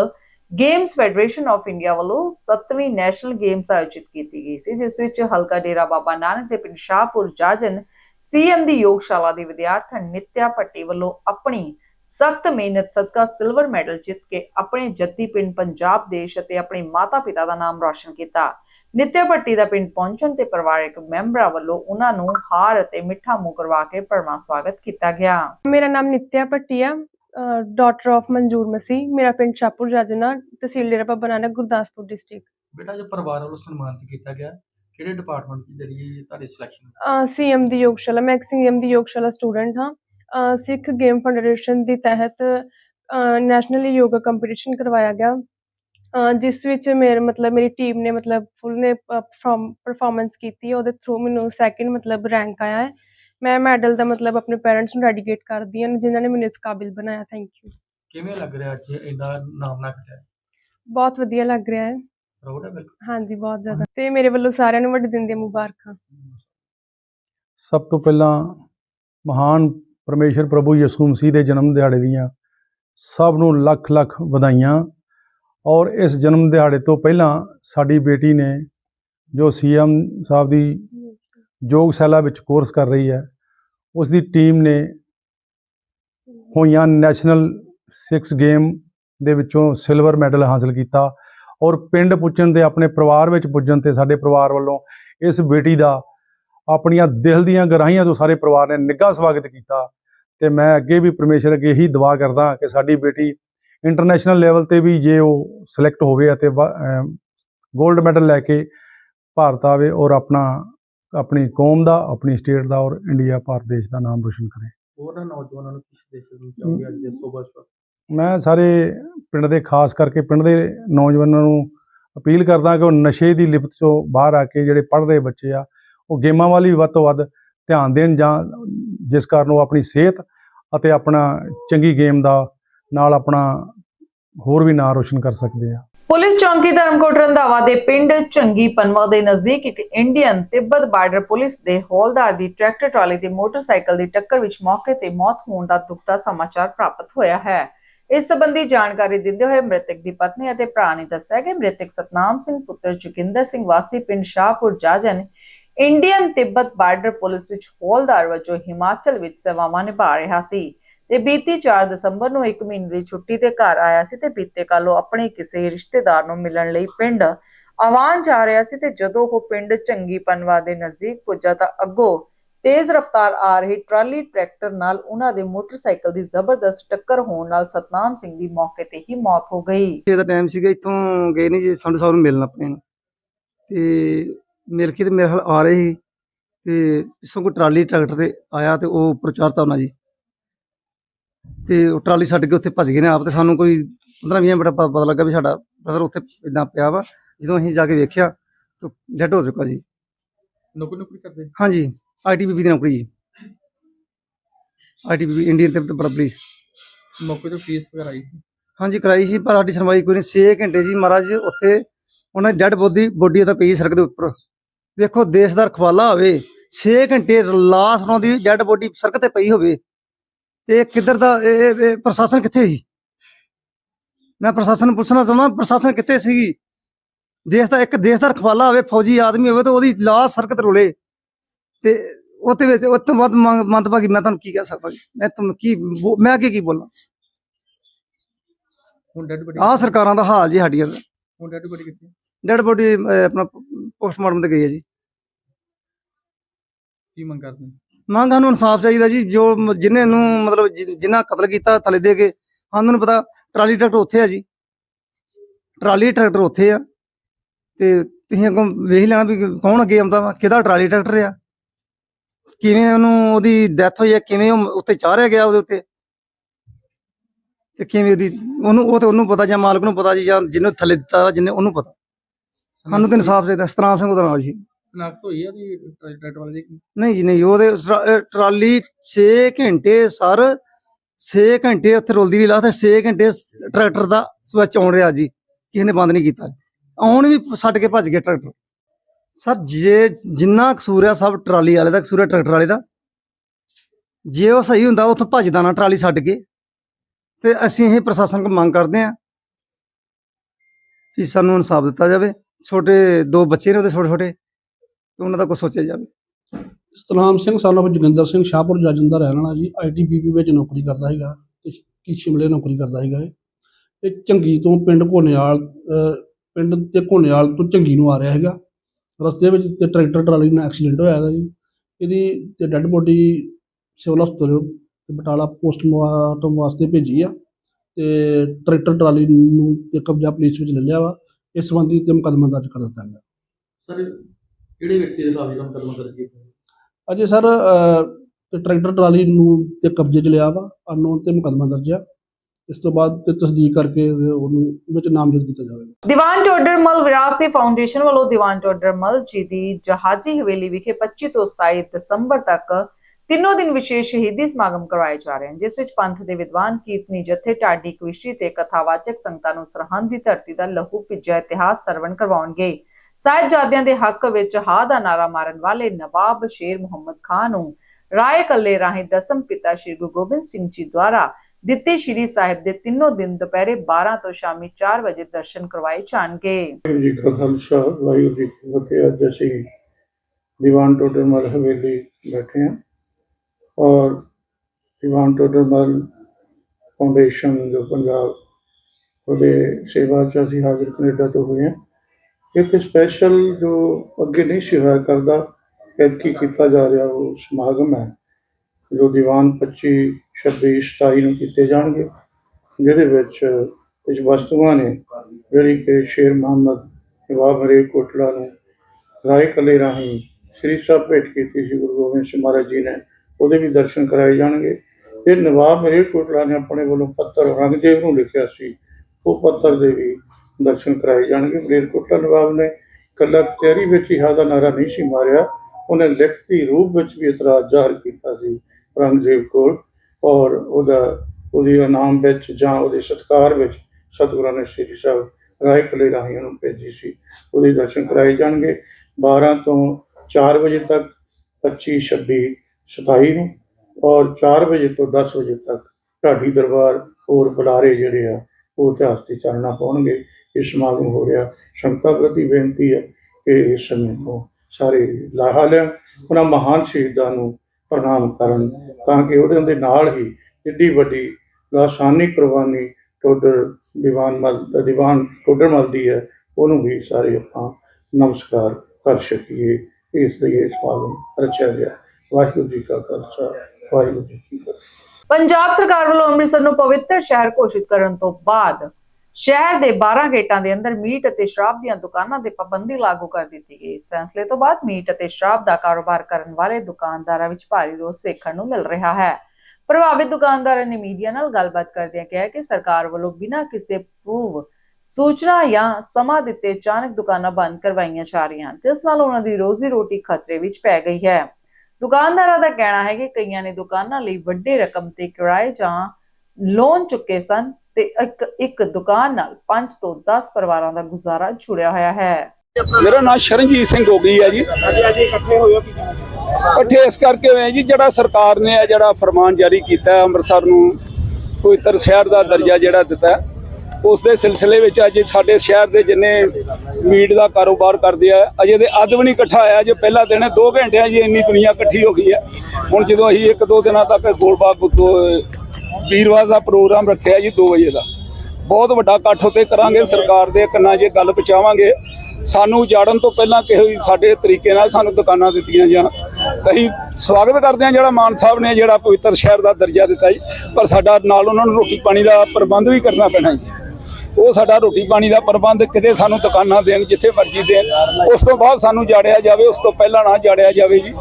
games federation of India ਵੱਲੋਂ 7ਵੀਂ ਨੈਸ਼ਨਲ ਗੇਮਸ ਆਯੋਜਿਤ ਕੀਤੀ ਗਈ ਸੀ, ਜਿਸ ਵਿੱਚ ਹਲਕਾ ਡੇਰਾ ਬਾਬਾ ਨਾਨਕ ਦੇ ਪਿੰਡ ਸ਼ਾਹਪੁਰ ਜਾਜਨ ਸੀਐਮ ਦੀ ਯੋਗਸ਼ਾਲਾ ਦੇ ਵਿਦਿਆਰਥਣ ਨਿਤਿਆ ਭੱਟੀ ਵੱਲੋਂ ਆਪਣੀ ਸਖਤ ਮਿਹਨਤ, ਸਦਕਾ ਸਿਲਵਰ ਮੈਡਲ ਜਿੱਤ ਕੇ ਆਪਣੇ ਜੱਦੀ ਪਿੰਡ ਪੰਜਾਬ ਦੇਸ਼ ਅਤੇ ਆਪਣੇ ਮਾਤਾ-ਪਿਤਾ ਦਾ ਨਾਮ ਰੌਸ਼ਨ ਕੀਤਾ। ਨਿਤਿਆ ਭੱਟੀ ਦਾ ਪਿੰਡ ਪਹੁੰਚਣ ਤੇ ਪਰਿਵਾਰਕ ਮੈਂਬਰਾਂ ਵੱਲੋਂ ਉਹਨਾਂ ਨੂੰ ਹਾਰ ਅਤੇ ਮਿੱਠਾ ਮੂੰਹ ਕਰਵਾ ਕੇ ਭਰਵਾਂ ਸਵਾਗਤ ਕੀਤਾ ਗਿਆ। ਮੇਰਾ ਨਾਮ ਨਿਤਿਆ ਭੱਟੀਆ ਡਾਟਰ ਆਫ ਮਨਜੂਰ ਮਸੀਹ। ਮੇਰਾ ਪਿੰਡ ਸ਼ਾਹਪੁਰ ਜਾਜਨਾ ਤਹਿਸੀਲ ਡੇਰਾ ਬਾਬਾ ਨਾਨਕ ਗੁਰਦਾਸਪੁਰ ਡਿਸਟ੍ਰਿਕਟ ਬੇਟਾ ਜੋ ਪਰਿਵਾਰ ਵੱਲੋਂ ਸਨਮਾਨਿਤ ਕੀਤਾ ਗਿਆ। ਕਿਹੜੇ ਡਿਪਾਰਟਮੈਂਟ ਦੇ ਜਰੀਏ ਤੁਹਾਡੀ ਸਿਲੈਕਸ਼ਨ ਸੀਐਮ ਦੀ ਯੋਗਸ਼ਾਲਾ ਮੈਂ ਇੱਕ ਸੀਐਮ ਦੀ ਯੋਗਸ਼ਾਲਾ ਸਟੂਡੈਂਟ ਹਾਂ। ਸਿੱਖ ਗੇਮ ਫੈਡਰੇਸ਼ਨ ਦੇ ਤਹਿਤ ਨੈਸ਼ਨਲੀ ਯੋਗਾ ਕੰਪੀਟੀਸ਼ਨ ਕਰਵਾਇਆ ਗਿਆ। ਜਿਸ ਵਿੱਚ ਮੇਰੇ ਮਤਲਬ ਮੇਰੀ ਟੀਮ ਨੇ ਮਤਲਬ ਫੁੱਲ ਨੇ ਪਰਫਾਰਮੈਂਸ ਕੀਤੀ ਉਹਦੇ ਥਰੂ ਮੈਨੂੰ ਸੈਕਿੰਡ ਮਤਲਬ ਰੈਂਕ ਆਇਆ ਹੈ। ਮੈਂ ਮੈਡਲ ਦਾ ਮਤਲਬ ਆਪਣੇ ਪੈਰੈਂਟਸ ਨੂੰ ਡੈਡੀਕੇਟ ਕਰਦੀ ਹਾਂ ਜਿਨ੍ਹਾਂ ਨੇ ਮੈਨੂੰ ਇਸ ਕਾਬਿਲ ਬਣਾਇਆ ਥੈਂਕ ਯੂ ਕਿਵੇਂ ਲੱਗ ਰਿਹਾ ਅੱਜ ਇੰਨਾ ਨਾਮ ਨਾ ਖਟਿਆ ਬਹੁਤ ਵਧੀਆ ਲੱਗ ਰਿਹਾ ਹੈ। ਪ੍ਰਾਊਡ ਹੈ ਬਿਲਕੁਲ? ਹਾਂਜੀ ਬਹੁਤ ਜ਼ਿਆਦਾ। ਤੇ ਮੇਰੇ ਵੱਲੋਂ ਸਾਰਿਆਂ ਨੂੰ ਵੱਡੇ ਦਿਨ ਦੀਆਂ ਮੁਬਾਰਕਾਂ। ਸਭ ਤੋਂ ਪਹਿਲਾਂ ਮਹਾਨ ਪਰਮੇਸ਼ਰ ਪ੍ਰਭੂ ਯਿਸੂ ਮਸੀਹ ਦੇ ਜਨਮ ਦਿਹਾੜੇ ਦੀਆਂ ਸਭ ਨੂੰ ਲੱਖ ਲੱਖ ਵਧਾਈਆਂ। ਔਰ ਇਸ ਜਨਮ ਦਿਹਾੜੇ ਤੋਂ ਪਹਿਲਾਂ ਸਾਡੀ ਬੇਟੀ ਨੇ ਜੋ ਸੀਐਮ ਸਾਹਿਬ ਦੀ ਯੋਗਸ਼ਾਲਾ ਵਿੱਚ ਕੋਰਸ ਕਰ ਰਹੀ ਹੈ ਉਸ ਦੀ ਟੀਮ ਨੇ ਹੋਈਆਂ ਨੈਸ਼ਨਲ 6 ਗੇਮ ਦੇ ਵਿੱਚੋਂ ਸਿਲਵਰ ਮੈਡਲ ਹਾਸਲ ਕੀਤਾ ਔਰ ਪਿੰਡ ਪੁੱਜਣ ਤੇ ਆਪਣੇ ਪਰਿਵਾਰ ਵਿੱਚ ਪੁੱਜਣ ਤੇ ਸਾਡੇ ਪਰਿਵਾਰ ਵੱਲੋਂ ਇਸ ਬੇਟੀ ਦਾ ਆਪਣੀਆਂ ਦਿਲ ਦੀਆਂ ਗਰਾਹੀਆਂ ਤੋਂ ਸਾਰੇ ਪਰਿਵਾਰ ਨੇ ਨਿੱਘਾ ਸਵਾਗਤ ਕੀਤਾ ਤੇ ਮੈਂ ਅੱਗੇ ਵੀ ਪਰਮੇਸ਼ਰ ਅੱਗੇ ਇਹੀ ਦੁਆ ਕਰਦਾ ਕਿ ਸਾਡੀ ਬੇਟੀ ਇੰਟਰਨੈਸ਼ਨਲ ਲੈਵਲ ਤੇ ਵੀ ਜੇ ਉਹ ਸਿਲੈਕਟ ਹੋਵੇ ਅਤੇ 골ਡ ਮੈਡਲ ਲੈ ਕੇ ਭਾਰਤ ਆਵੇ ਔਰ ਆਪਣਾ ਆਪਣੀ ਕੌਮ ਦਾ ਆਪਣੀ ਸਟੇਟ ਦਾ ਔਰ ਇੰਡੀਆ ਭਾਰਤ ਦੇਸ਼ ਦਾ ਨਾਮ ਰੋਸ਼ਨ ਕਰੇ। ਹੋਰ ਨੌਜਵਾਨਾਂ ਨੂੰ ਕਿਸ ਦੇਸ਼ ਨੂੰ ਅੱਜ ਦੇ ਮੈਂ ਸਾਰੇ ਪਿੰਡ ਦੇ ਖਾਸ ਕਰਕੇ ਪਿੰਡ ਦੇ ਨੌਜਵਾਨਾਂ ਨੂੰ ਅਪੀਲ ਕਰਦਾ ਕਿ ਉਹ ਨਸ਼ੇ ਦੀ ਲਿਪਤ ਤੋਂ ਬਾਹਰ ਆ ਕੇ ਜਿਹੜੇ ਪੜ੍ਹ ਰਹੇ ਬੱਚੇ ਆ ਉਹ ਗੇਮਾਂ ਵੱਲ ਵੱਧ ਤੋਂ ਵੱਧ ਧਿਆਨ ਦੇਣ ਜਾਂ ਜਿਸ ਕਾਰਨ ਉਹ ਆਪਣੀ ਸਿਹਤ ਅਤੇ ਆਪਣਾ ਚੰਗੀ ਗੇਮ ਦਾ ਨਾਲ ਆਪਣਾ ਹੋਰ ਵੀ ਨਾਂ ਰੋਸ਼ਨ ਕਰ ਸਕਦੇ ਆ। ਪੁਲਿਸ ਚੌਂਕੀ ਧਰਮਕੋਟ ਰੰਧਾਵਾ ਦੇ ਪਿੰਡ ਚੰਗੀ ਪਨਵਾ ਦੇ ਨਜ਼ਦੀਕ ਇੱਕ ਇੰਡੀਅਨ ਤਿੱਬਤ ਬਾਰਡਰ ਪੁਲਿਸ ਦੇ ਹੌਲਦਾਰ ਦੀ ਟਰੈਕਟਰ ਟਰਾਲੀ ਤੇ ਮੋਟਰਸਾਈਕਲ ਦੀ ਟੱਕਰ ਵਿੱਚ ਮੌਕੇ ਤੇ ਮੌਤ ਹੋਣ ਦਾ ਦੁਖਦਾ ਸਮਾਚਾਰ ਪ੍ਰਾਪਤ ਹੋਇਆ ਹੈ। ਇਸ ਸੰਬੰਧੀ ਜਾਣਕਾਰੀ ਦਿੰਦੇ ਹੋਏ ਮ੍ਰਿਤਕ ਦੀ ਪਤਨੀ ਅਤੇ ਭਰਾ ਨੇ ਦੱਸਿਆ ਕਿ ਮ੍ਰਿਤਕ ਸਤਨਾਮ ਸਿੰਘ, ਪੁੱਤਰ ਜੋਗਿੰਦਰ ਸਿੰਘ ਵਾਸੀ, ਪਿੰਡ Shahpur Jajan Indian Tibet border police ਵਿੱਚ ਹੌਲਦਾਰ ਵਜੋਂ ਹਿਮਾਚਲ ਵਿੱਚ ਸੇਵਾਵਾਂ ਨਿਭਾ ਰਿਹਾ ਸੀ। ਤੇ ਬੀਤੀ 4 ਦਸੰਬਰ ਨੂੰ ਇੱਕ ਮਹੀਨੇ ਦੀ ਛੁੱਟੀ ਤੇ ਘਰ ਆਇਆ ਸੀ ਤੇ ਬੀਤੇ ਕੱਲ ਉਹ ਆਪਣੇ ਕਿਸੇ ਰਿਸ਼ਤੇਦਾਰ ਨੂੰ ਮਿਲਣ ਲਈ ਪਿੰਡ ਆਵਾਨ ਜਾ ਰਿਹਾ ਸੀ ਤੇ ਜਦੋਂ ਉਹ ਪਿੰਡ ਚੰਗੀ ਪਨਵਾ ਦੇ ਨਜ਼ਦੀਕ ਪੁੱਜਾ ਤਾਂ ਅੱਗੋਂ ਤੇਜ਼ ਰਫ਼ਤਾਰ ਆ ਰਹੀ ਟਰਾਲੀ ਟਰੈਕਟਰ ਨਾਲ ਉਹਨਾਂ ਦੇ ਮੋਟਰਸਾਈਕਲ ਦੀ ਜ਼ਬਰਦਸਤ ਟੱਕਰ ਹੋਣ ਨਾਲ ਸਤਨਾਮ ਸਿੰਘ ਦੀ ਮੌਕੇ ਤੇ ਹੀ ਮੌਤ ਹੋ ਗਈ। ਇਹਦਾ ਟਾਈਮ ਸੀਗਾ, ਇੱਥੋਂ ਗਏ ਨਹੀਂ ਜੀ ਸੰਧੂ ਸਾਹਿਬ ਨੂੰ ਮਿਲਣ ਆਪਣੇ ਨੂੰ। ਤੇ ਮਿਲ ਕੇ ਤੇ ਮੇਰੇ ਹਾਲ ਆ ਰਹੇ ਸੀ ਤੇ ਪਿੱਛੋਂ ਕੋਈ ਟਰਾਲੀ ਟਰੈਕਟਰ ਤੇ ਆਇਆ ਤੇ ਉਹ ਉੱਪਰ ਚੜ੍ਹਤਾ ਉਹਨਾਂ ਜੀ। ਤੇ ਉਹ ਟਰਾਲੀ ਛੱਡ ਕੇ ਉੱਥੇ ਭੱਜ ਗਏ ਨੇ ਆਪ ਤੇ ਸਾਨੂੰ ਕੋਈ 15 20 ਮਿੰਟ ਬਾਅਦ ਪਤਾ ਲੱਗਾ ਵੀ ਸਾਡਾ ਬ੍ਰਦਰ ਉੱਥੇ ਇਦਾਂ ਪਿਆ ਵਾ ਜਦੋਂ ਅਸੀਂ ਜਾ ਕੇ ਵੇਖਿਆ ਤਾਂ ਡੈਡ ਹੋ ਚੁੱਕਾ ਜੀ। ਨੌਕਰੀ ਨੌਕਰੀ ਕਰਦੇ? ਹਾਂਜੀ ਆਈਟੀਬੀਪੀ ਦੀ ਨੌਕਰੀ ਜੀ। ਆਈਟੀਬੀਪੀ ਇੰਡੀਅਨ ਤੇ ਪੁਲਿਸ ਮੌਕੇ ਤੇ ਫੀਸ ਆਈ ਸੀ। ਹਾਂਜੀ ਕਰਾਈ ਸੀ ਪਰ ਸਾਡੀ ਸੁਣਵਾਈ ਕੋਈ ਨਹੀਂ। 6 ਘੰਟੇ ਜੀ ਮਹਾਰਾਜ ਉੱਥੇ ਉਹਨਾਂ ਡੈਡ ਬੋਡੀ ਬੋਡੀ ਉਹਦਾ ਪਈ ਸੜਕ ਦੇ ਉੱਪਰ। ਵੇਖੋ ਦੇਸ਼ ਦਾ ਰਖਵਾਲਾ ਹੋਵੇ 6 ਘੰਟੇ ਲਾਸ ਉਹਨਾਂ ਦੀ ਡੈਡ ਬੋਡੀ ਸੜਕ ਤੇ ਪਈ ਹੋਵੇ। ਤੇ ਇਹ ਕਿੱਧਰ ਦਾ ਇਹ- ਪ੍ਰਸ਼ਾਸਨ ਕਿੱਥੇ ਸੀ? ਮੈਂ ਪ੍ਰਸ਼ਾਸਨ ਨੂੰ ਪੁੱਛਣਾ ਚਾਹੁੰਦਾ ਪ੍ਰਸ਼ਾਸਨ ਕਿੱਥੇ ਸੀਗੀ? ਦੇਸ਼ ਦਾ ਇੱਕ ਦੇਸ਼ ਦਾ ਰਖਵਾਲਾ ਹੋਵੇ ਫੌਜੀ ਆਦਮੀ ਹੋਵੇ ਤੇ ਉਹਦੀ ਲਾਸ ਸੜਕ ਤੇ ਰੋਲੇ। ਤੇ ਉਹਦੇ ਵਿੱਚ ਉਹ ਤੋਂ ਵੱਧ ਮੰਦਭਾਗੀ ਮੈਂ ਤੁਹਾਨੂੰ ਕੀ ਕਹਿ ਸਕਦਾ? ਮੈਂ ਤੁਹਾਨੂੰ ਕੀ ਮੈਂ ਅੱਗੇ ਕੀ ਬੋਲਾਂ? ਹੁਣ ਡੈਡ ਬੜੀ ਆਹ ਸਰਕਾਰਾਂ ਦਾ ਹਾਲ ਜੀ ਸਾਡੀਆਂ ਦਾ ਹੁਣ ਡੈਡ ਬੜੀ ਕਿੱਥੇ? ਡੈਡ ਬੋਡੀ ਆਪਣਾ ਪੋਸਟਮਾਰਟਮ ਤੇ ਗਈ ਹੈ ਜੀ। ਕੀ ਮੰਗ ਕਰਦੇ ਮੰਗ ਸਾਨੂੰ ਇਨਸਾਫ ਚਾਹੀਦਾ ਜੀ, ਜੋ ਮ- ਜਿਹਨੇ ਨੂੰ ਮਤਲਬ ਜਿ- ਜਿਨ੍ਹਾਂ ਕਤਲ ਕੀਤਾ ਥੱਲੇ ਦੇ ਕੇ ਸਾਨੂੰ ਨੂੰ ਪਤਾ ਟਰਾਲੀ ਟਰੈਕਟਰ ਉੱਥੇ ਆ ਜੀ। ਟਰਾਲੀ ਟਰੈਕਟਰ ਉੱਥੇ ਆ ਤੇ ਤੁਸੀਂ ਅੱਗੋਂ ਵੇਖ ਲੈਣਾ ਵੀ ਕੌਣ ਅੱਗੇ ਆਉਂਦਾ ਵਾ, ਕਿਹਦਾ ਟਰਾਲੀ ਟਰੈਕਟਰ ਆ। ਕਿਵੇਂ ਉਹਨੂੰ ਉਹਦੀ ਡੈਥ ਹੋਈ ਆ, ਕਿਵੇਂ ਉਹ ਉੱਤੇ ਚਾੜਿਆ ਗਿਆ ਉਹਦੇ ਉੱਤੇ। ਤੇ ਕਿਵੇਂ ਉਹਦੀ, ਉਹਨੂੰ, ਉਹ ਤੇ ਉਹਨੂੰ ਪਤਾ ਜਾਂ ਮਾਲਕ ਨੂੰ ਪਤਾ ਜੀ ਜਾਂ ਜਿਹਨੂੰ ਥੱਲੇ ਦਿੱਤਾ ਜਿਹਨੇ ਉਹਨੂੰ ਪਤਾ। ਸਾਨੂੰ ਤੇ ਇਨਸਾਫ ਚਾਹੀਦਾ, ਸਤਨਾਮ ਸਿੰਘ ਉਹਦਾ ਨਾਮ ਸੀ ਸਨਾਖਤ ਹੋਈ ਆ ਦੀ ਟਰੈਕਟਰ ਵਾਲੇ ਦੀ? ਨਹੀਂ ਜੀ, ਨਹੀਂ, ਉਹਦੇ ਟਰਾ- ਅਹ ਟਰਾਲੀ 6 ਘੰਟੇ ਸਰ 6 ਘੰਟੇ ਉੱਥੇ ਰੁਲਦੀ ਰਹੀ ਲਾ 6 ਘੰਟੇ ਸ- ਟਰੈਕਟਰ ਦਾ ਸਵਿਚ ਆਉਣ ਰਿਹਾ ਜੀ, ਕਿਸੇ ਨੇ ਬੰਦ ਨਹੀਂ ਕੀਤਾ। ਆਉਣ ਵੀ ਛੱਡ ਕੇ ਭੱਜ ਗਏ ਟਰੈਕਟਰ। ਸਰ, ਜੇ ਜਿੰਨਾ ਕਸੂਰ ਆ ਸਭ ਟਰਾਲੀ ਵਾਲੇ ਦਾ, ਕਸੂਰ ਆ ਟਰੈਕਟਰ ਵਾਲੇ ਦਾ। ਜੇ ਉਹ ਸਹੀ ਹੁੰਦਾ, ਉੱਥੋਂ ਭੱਜਦਾ ਨਾ ਟਰਾਲੀ ਛੱਡ ਕੇ। ਤੇ ਅਸੀਂ ਇਹ ਪ੍ਰਸ਼ਾਸਨ ਕੋਲ ਮੰਗ ਕਰਦੇ ਹਾਂ ਕਿ ਸਾਨੂੰ ਇਨਸਾਫ ਦਿੱਤਾ ਜਾਵੇ। ਛੋਟੇ ਦੋ ਬੱਚੇ ਨੇ ਉਹਦੇ ਛੋਟੇ ਛੋਟੇ ਤੇ ਉਹਨਾਂ ਦਾ ਕੁਝ ਸੋਚਿਆ ਜਾਵੇ। ਸਤਨਾਮ ਸਿੰਘ of ਜੋਗਿੰਦਰ ਸਿੰਘ ਸ਼ਾਹਪੁਰ ਜੱਜਨ ਦਾ ਰਹਿਣ ਵਾਲਾ ਜੀ। ਆਈਟੀਬੀਪੀ ਵਿੱਚ ਨੌਕਰੀ ਕਰਦਾ ਹੈਗਾ ਤੇ ਕੀ ਸ਼ਿਮਲੇ ਨੌਕਰੀ ਕਰਦਾ ਹੈਗਾ ਇਹ। ਚੰਗੀ ਤੋਂ ਪਿੰਡ ਘੋਨੇਵਾਲ ਪਿੰਡ ਤੇ ਘੋਨੇਵਾਲ ਤੋਂ ਚੰਗੀ ਨੂੰ ਆ ਰਿਹਾ ਹੈਗਾ ਰਸਤੇ ਵਿੱਚ ਤੇ ਟਰੈਕਟਰ ਟਰਾਲੀ ਨਾਲ ਐਕਸੀਡੈਂਟ ਹੋਇਆ ਹੈਗਾ ਜੀ। ਇਹਦੀ ਤੇ ਡੈੱਡ ਬੋਡੀ ਸਿਵਲ ਹਸਪਤਾਲ ਤੇ ਬਟਾਲਾ ਪੋਸਟਮਾਰਟਮ ਵਾਸਤੇ ਭੇਜੀ ਆ। ਤੇ ਟਰੈਕਟਰ ਟਰਾਲੀ ਨੂੰ ਤੇ ਕਬਜ਼ਾ ਪੁਲਿਸ ਵਿੱਚ ਲੈ ਲਿਆ ਵਾ। ਇਸ ਸੰਬੰਧੀ ਤੇ ਮੁਕੱਦਮਾ ਦਰਜ ਕਰ ਦਿੱਤਾ ਗਿਆ। ਸਰ ਕਿਹੜੇ ਵਿਅਕਤੀ ਦੇ ਖਿਲਾਫ ਇਹ ਮੁਕੱਦਮਾ ਦਰਜ ਕੀਤਾ? ਅਜੇ ਸਰ ਤੇ ਟਰੈਕਟਰ ਟਰਾਲੀ ਨੂੰ ਤੇ ਕਬਜ਼ੇ 'ਚ ਲਿਆ ਵਾ ਅਨਨੋਨ ਤੇ ਮੁਕੱਦਮਾ ਦਰਜ ਆ। ਇਸ ਤੋਂ ਬਾਅਦ ਤੇ ਤਸਦੀਕ ਕਰਕੇ ਉਹਨੂੰ ਵਿੱਚ ਨਾਮਜ਼ਦ ਕੀਤਾ ਜਾਵੇਗਾ। ਦੀਵਾਨ ਟੋਡਰਮਲ ਵਿਰਾਸਤੀ ਫਾਊਂਡੇਸ਼ਨ ਵੱਲੋਂ ਦੀਵਾਨ ਟੋਡਰਮਲ ਜੀ ਦੀ ਜਹਾਜੀ ਹਵੇਲੀ ਵਿਖੇ 25 ਤੋਂ 27 ਦਸੰਬਰ ਤੱਕ ਤਿੰਨੋਂ ਦਿਨ ਵਿਸ਼ੇਸ਼ ਸ਼ਹੀਦੀ ਸਮਾਗਮ ਕਰਵਾਏ ਜਾ ਰਹੇ ਹਨ ਜਿਸ ਵਿੱਚ ਪੰਥ ਦੇ ਵਿਦਵਾਨ ਕੀਰਤਨੀ ਜਥੇ ਢਾਡੀ ਕਵਿਸ਼ਰੀ ਤੇ ਕਥਾਵਾਚਕ ਸੰਗਤਾਂ ਨੂੰ ਸਰਹੰਦ ਦੀ ਧਰਤੀ ਦਾ ਲਹੂ ਭਿੱਜਿਆ ਇਤਿਹਾਸ ਸਰਵਣ ਕਰਵਾਉਣਗੇ। ਸਾਹਿਬਜ਼ਾਦਿਆਂ ਦੇ ਹੱਕ ਵਿੱਚ ਹਾ ਦਾ ਨਾਰਾ ਮਾਰਨ ਵਾਲੇ ਨਵਾਬ ਸ਼ੇਰ ਮੁਹੰਮਦ ਖਾਨ ਨੂੰ ਰਾਏ ਕੱਲੇ ਰਾਹੀਂ ਦਸਮ ਪਿਤਾ ਸ਼੍ਰੀ ਗੁਰੂ ਗੋਬਿੰਦ ਸਿੰਘ ਜੀ ਦੁਆਰਾ ਦਿੱਤੇ ਸ਼੍ਰੀ ਸਾਹਿਬ ਦੇ ਤਿੰਨੋਂ ਦਿਨ ਦੁਪਹਿਰੇ 12 ਤੋਂ ਸ਼ਾਮੀ 4 ਵਜੇ ਦਰਸ਼ਨ ਕਰਵਾਏ ਜਾਣਗੇ। ਵਾਹਿਗੁਰੂ ਜੀ ਖਾਲਸਾ, ਵਾਹਿਗੁਰੂ ਜੀ ਕੀ ਫਤਿਹ। ਅੱਜ ਅਸੀਂ ਦੀਵਾਨ ਟੋਡਰ ਟੋਡਰਮਲ ਹਵੇਲੀ ਬੈਠੇ ਹਾਂ ਔਰ ਦੀਵਾਨ ਟੋਡਰਮਲ ਫਾਊਂਡੇਸ਼ਨ ਜੋ ਪੰਜਾਬ ਉਹਦੇ ਸੇਵਾ ਚ ਅਸੀਂ ਹਾਜ਼ਰ ਕੈਨੇਡਾ ਤੋਂ ਹੋਏ ਹਾਂ। ਇੱਥੇ ਸਪੈਸ਼ਲ ਜੋ ਅੱਗੇ ਨਹੀਂ ਸੀ ਹੋਇਆ ਕਰਦਾ, ਐਤਕੀ ਕੀਤਾ ਜਾ ਰਿਹਾ ਉਹ ਸਮਾਗਮ ਹੈ, ਜੋ ਦੀਵਾਨ 25 26 27 ਨੂੰ ਕੀਤੇ ਜਾਣਗੇ, ਜਿਹਦੇ ਵਿੱਚ ਕੁਝ ਵਸਤੂਆਂ ਨੇ, ਜਿਹੜੀ ਕਿ ਸ਼ੇਰ ਮੁਹੰਮਦ ਨਵਾਬ ਮਰੇ ਕੋਟਲਾ ਨੂੰ ਰਾਏ ਕਲੇ ਰਾਹੀਂ ਸ੍ਰੀ ਸਾਹਿਬ ਭੇਟ ਕੀਤੀ ਸੀ, ਗੁਰੂ ਗੋਬਿੰਦ ਸਿੰਘ ਮਹਾਰਾਜ ਜੀ ਨੇ, ਉਹਦੇ ਵੀ ਦਰਸ਼ਨ ਕਰਾਏ ਜਾਣਗੇ। ਫਿਰ ਨਵਾਬ ਮਰੇ ਕੋਟਲਾ ਨੇ ਆਪਣੇ ਵੱਲੋਂ ਪੱਤਰ ਔਰੰਗਜ਼ੇਬ ਨੂੰ ਲਿਖਿਆ ਸੀ, ਉਹ ਪੱਤਰ ਦੇ ਵੀ ਦਰਸ਼ਨ ਕਰਾਏ ਜਾਣਗੇ। ਮਰੇਰ ਨਵਾਬ ਨੇ ਕੱਲਾ ਤਿਆਰੀ ਵਿੱਚ ਹੀ ਹਾ ਦਾ ਨਾਰਾ ਨਹੀਂ ਸੀ ਮਾਰਿਆ। ਉਹਨੇ ਲਿਖਤੀ ਰੂਪ ਵਿੱਚ ਵੀ ਇਤਰਾਜ਼ ਜ਼ਾਹਰ ਕੀਤਾ ਸੀ ਔਰੰਗਜ਼ੇਬ ਕੋਲ ਔਰ ਉਹਦਾ, ਉਹਦੀ ਇਨਾਮ ਵਿੱਚ ਜਾਂ ਉਹਦੇ ਸਤਿਕਾਰ ਵਿੱਚ ਸਤਿਗੁਰਾਂ ਨੇ ਸ੍ਰੀ ਸਾਹਿਬ ਰਾਏ ਕਲੇ ਰਾਹੀਂ ਉਹਨੂੰ ਭੇਜੀ ਸੀ। ਉਹਦੇ ਦਰਸ਼ਨ ਕਰਾਏ ਜਾਣਗੇ। 12 ਤੋਂ 4 ਵਜੇ ਤੱਕ 25 26 27 ਨੂੰ ਔਰ 4 ਵਜੇ ਤੋਂ 10 ਵਜੇ ਤੱਕ ਢਾਡੀ ਦਰਬਾਰ ਹੋਰ ਬੁਲਾਰੇ ਜਿਹੜੇ ਆ ਉਹ ਇਤਿਹਾਸ ਤੇ ਚਾਨਣਾ ਪਾਉਣਗੇ। ਇਹ ਸਮਾਗਮ ਹੋ ਰਿਹਾ। ਸੰਗਤਾਂ ਪ੍ਰਤੀ ਬੇਨਤੀ ਹੈ ਕਿ ਇਸ ਸਮੇਂ ਤੋਂ ਸਾਰੇ ਲਾਹਾ ਲੈਣ, ਉਹਨਾਂ ਮਹਾਨ ਸ਼ਹੀਦਾਂ ਨੂੰ ਪ੍ਰਣਾਮ ਕਰਨ ਤਾਂ ਕਿ ਉਹਨਾਂ ਦੇ ਨਾਲ ਹੀ ਏਡੀ ਵੱਡੀ ਲਾਸਾਨੀ ਕੁਰਬਾਨੀ ਟੋਡਰ ਦੀਵਾਨ ਮਲ, ਦੀਵਾਨ ਟੋਡਰ ਮਲ ਦੀ ਹੈ, ਉਹਨੂੰ ਵੀ ਸਾਰੇ ਆਪਾਂ ਨਮਸਕਾਰ ਕਰ ਸਕੀਏ। ਇਸ ਲਈ ਇਹ ਸਮਾਗਮ ਰਚਿਆ ਗਿਆ। ਵਾਹਿਗੁਰੂ ਜੀ ਕਾ ਖਾਲਸਾ, ਵਾਹਿਗੁਰੂ ਜੀ ਕੀ ਫਤਿਹ। ਪੰਜਾਬ ਸਰਕਾਰ ਵੱਲੋਂ ਅੰਮ੍ਰਿਤਸਰ ਨੂੰ ਪਵਿੱਤਰ ਸ਼ਹਿਰ ਘੋਸ਼ਿਤ ਕਰਨ ਤੋਂ ਬਾਅਦ ਸ਼ਹਿਰ ਦੇ 12 ਗੇਟਾਂ ਦੇ ਅੰਦਰ ਮੀਟ ਅਤੇ ਸ਼ਰਾਬ ਦੀਆਂ ਦੁਕਾਨਾਂ ਤੇ ਪਾਬੰਦੀ ਲਾਗੂ ਕਰ ਦਿੱਤੀ ਗਈ। ਇਸ ਫੈਸਲੇ ਤੋਂ ਬਾਅਦ ਮੀਟ ਅਤੇ ਸ਼ਰਾਬ ਦਾ ਕਾਰੋਬਾਰ ਕਰਨ ਵਾਲੇ ਦੁਕਾਨਦਾਰਾਂ ਵਿੱਚ ਭਾਰੀ ਰੋਸ ਵੇਖਣ ਨੂੰ ਮਿਲ ਰਿਹਾ ਹੈ। ਪ੍ਰਭਾਵਿਤ ਦੁਕਾਨਦਾਰਾਂ ਨੇ ਮੀਡੀਆ ਨਾਲ ਗੱਲਬਾਤ ਕਰਦਿਆਂ ਕਿਹਾ ਕਿ ਸਰਕਾਰ ਵੱਲੋਂ ਬਿਨਾਂ ਕਿਸੇ ਪ੍ਰੂਵ ਸੂਚਨਾ ਜਾਂ ਸਮਾਂ ਦਿੱਤੇ ਅਚਾਨਕ ਦੁਕਾਨਾਂ ਬੰਦ ਕਰਵਾਈਆਂ ਜਾ ਰਹੀਆਂ ਹਨ, ਜਿਸ ਨਾਲ ਉਹਨਾਂ ਦੀ ਰੋਜ਼ੀ ਰੋਟੀ ਖਤਰੇ ਵਿੱਚ ਪੈ ਗਈ ਹੈ। ਦੁਕਾਨਦਾਰਾਂ ਦਾ ਕਹਿਣਾ ਹੈ ਕਿ ਕਈਆਂ ਨੇ ਦੁਕਾਨਾਂ ਲਈ ਵੱਡੇ ਰਕਮ ਤੇ ਕਿਰਾਏ ਜਾਂ ਲੋਨ ਚੁੱਕੇ ਸਨ। ਤੇ ਇੱਕ ਇੱਕ ਦੁਕਾਨ ਨਾਲ 5 ਤੋਂ 10 ਪਰਿਵਾਰਾਂ ਦਾ ਗੁਜ਼ਾਰਾ ਜੁੜਿਆ ਹੋਇਆ ਹੈ। ਮੇਰਾ ਨਾਮ ਸ਼ਰਨਜੀਤ ਸਿੰਘ ਗੋਗੀ ਹੈ ਜੀ। ਇਕੱਠੇ ਇਸ ਕਰਕੇ ਹੋਏ ਜੀ, ਜਿਹੜਾ ਸਰਕਾਰ ਨੇ ਜਿਹੜਾ ਫਰਮਾਨ ਜਾਰੀ ਕੀਤਾ ਅੰਮ੍ਰਿਤਸਰ ਨੂੰ, ਪਵਿੱਤਰ ਸ਼ਹਿਰ ਦਾ ਦਰਜਾ ਜਿਹੜਾ ਦਿੱਤਾ ਉਸ ਦੇ ਸਿਲਸਿਲੇ ਵਿੱਚ ਅੱਜ ਸਾਡੇ ਸ਼ਹਿਰ ਦੇ ਜਿੰਨੇ ਮੀਟ ਦਾ ਕਾਰੋਬਾਰ ਕਰਦੇ ਆ, ਅਜੇ ਦੇ ਅੱਧ ਵੀ ਨਹੀਂ ਇਕੱਠਾ ਹੋਇਆ ਜੇ ਪਹਿਲਾ ਦਿਨ ਹੈ 2 ਘੰਟਿਆਂ 'ਚ ਇੰਨੀ ਦੁਨੀਆ ਇਕੱਠੀ ਹੋ ਗਈ ਹੈ। ਹੁਣ ਜਦੋਂ ਅਸੀਂ ਇੱਕ ਦੋ ਦਿਨਾਂ ਤੱਕ ਗੋਲਬਾਗ ਦੋ, ਵੀਰਵਾਰ ਦਾ ਪ੍ਰੋਗਰਾਮ ਰੱਖਿਆ ਜੀ 2 ਵਜੇ ਦਾ, ਬਹੁਤ ਵੱਡਾ ਇਕੱਠ ਉੱਤੇ ਕਰਾਂਗੇ, ਸਰਕਾਰ ਦੇ ਕੰਨਾਂ 'ਚ ਗੱਲ ਪਹੁੰਚਾਵਾਂਗੇ। ਸਾਨੂੰ ਜਾੜਨ ਤੋਂ ਪਹਿਲਾਂ ਕਿਸੇ ਵੀ ਸਾਡੇ ਤਰੀਕੇ ਨਾਲ ਸਾਨੂੰ ਦੁਕਾਨਾਂ ਦਿੱਤੀਆਂ ਜਾਣ। ਅਸੀਂ ਸਵਾਗਤ ਕਰਦੇ ਹਾਂ ਜਿਹੜਾ ਮਾਨ ਸਾਹਿਬ ਨੇ ਜਿਹੜਾ ਪਵਿੱਤਰ ਸ਼ਹਿਰ ਦਾ ਦਰਜਾ ਦਿੱਤਾ ਜੀ, ਪਰ ਸਾਡਾ ਨਾਲ ਉਹਨਾਂ ਨੂੰ ਰੋਟੀ ਪਾਣੀ ਦਾ ਪ੍ਰਬੰਧ ਵੀ ਕਰਨਾ ਪੈਣਾ ਜੀ। ਉਹ ਸਾਡਾ ਰੋਟੀ ਪਾਣੀ ਦਾ ਪ੍ਰਬੰਧ ਕਿਤੇ ਸਾਨੂੰ ਦੁਕਾਨਾਂ ਦੇਣ, ਜਿੱਥੇ ਮਰਜ਼ੀ ਦੇਣ। ਉਸ ਤੋਂ ਬਾਅਦ ਸਾਨੂੰ ਜਾੜਿਆ ਜਾਵੇ, ਉਸ ਤੋਂ ਪਹਿਲਾਂ ਨਾ ਜਾੜਿਆ ਜਾਵੇ ਜੀ।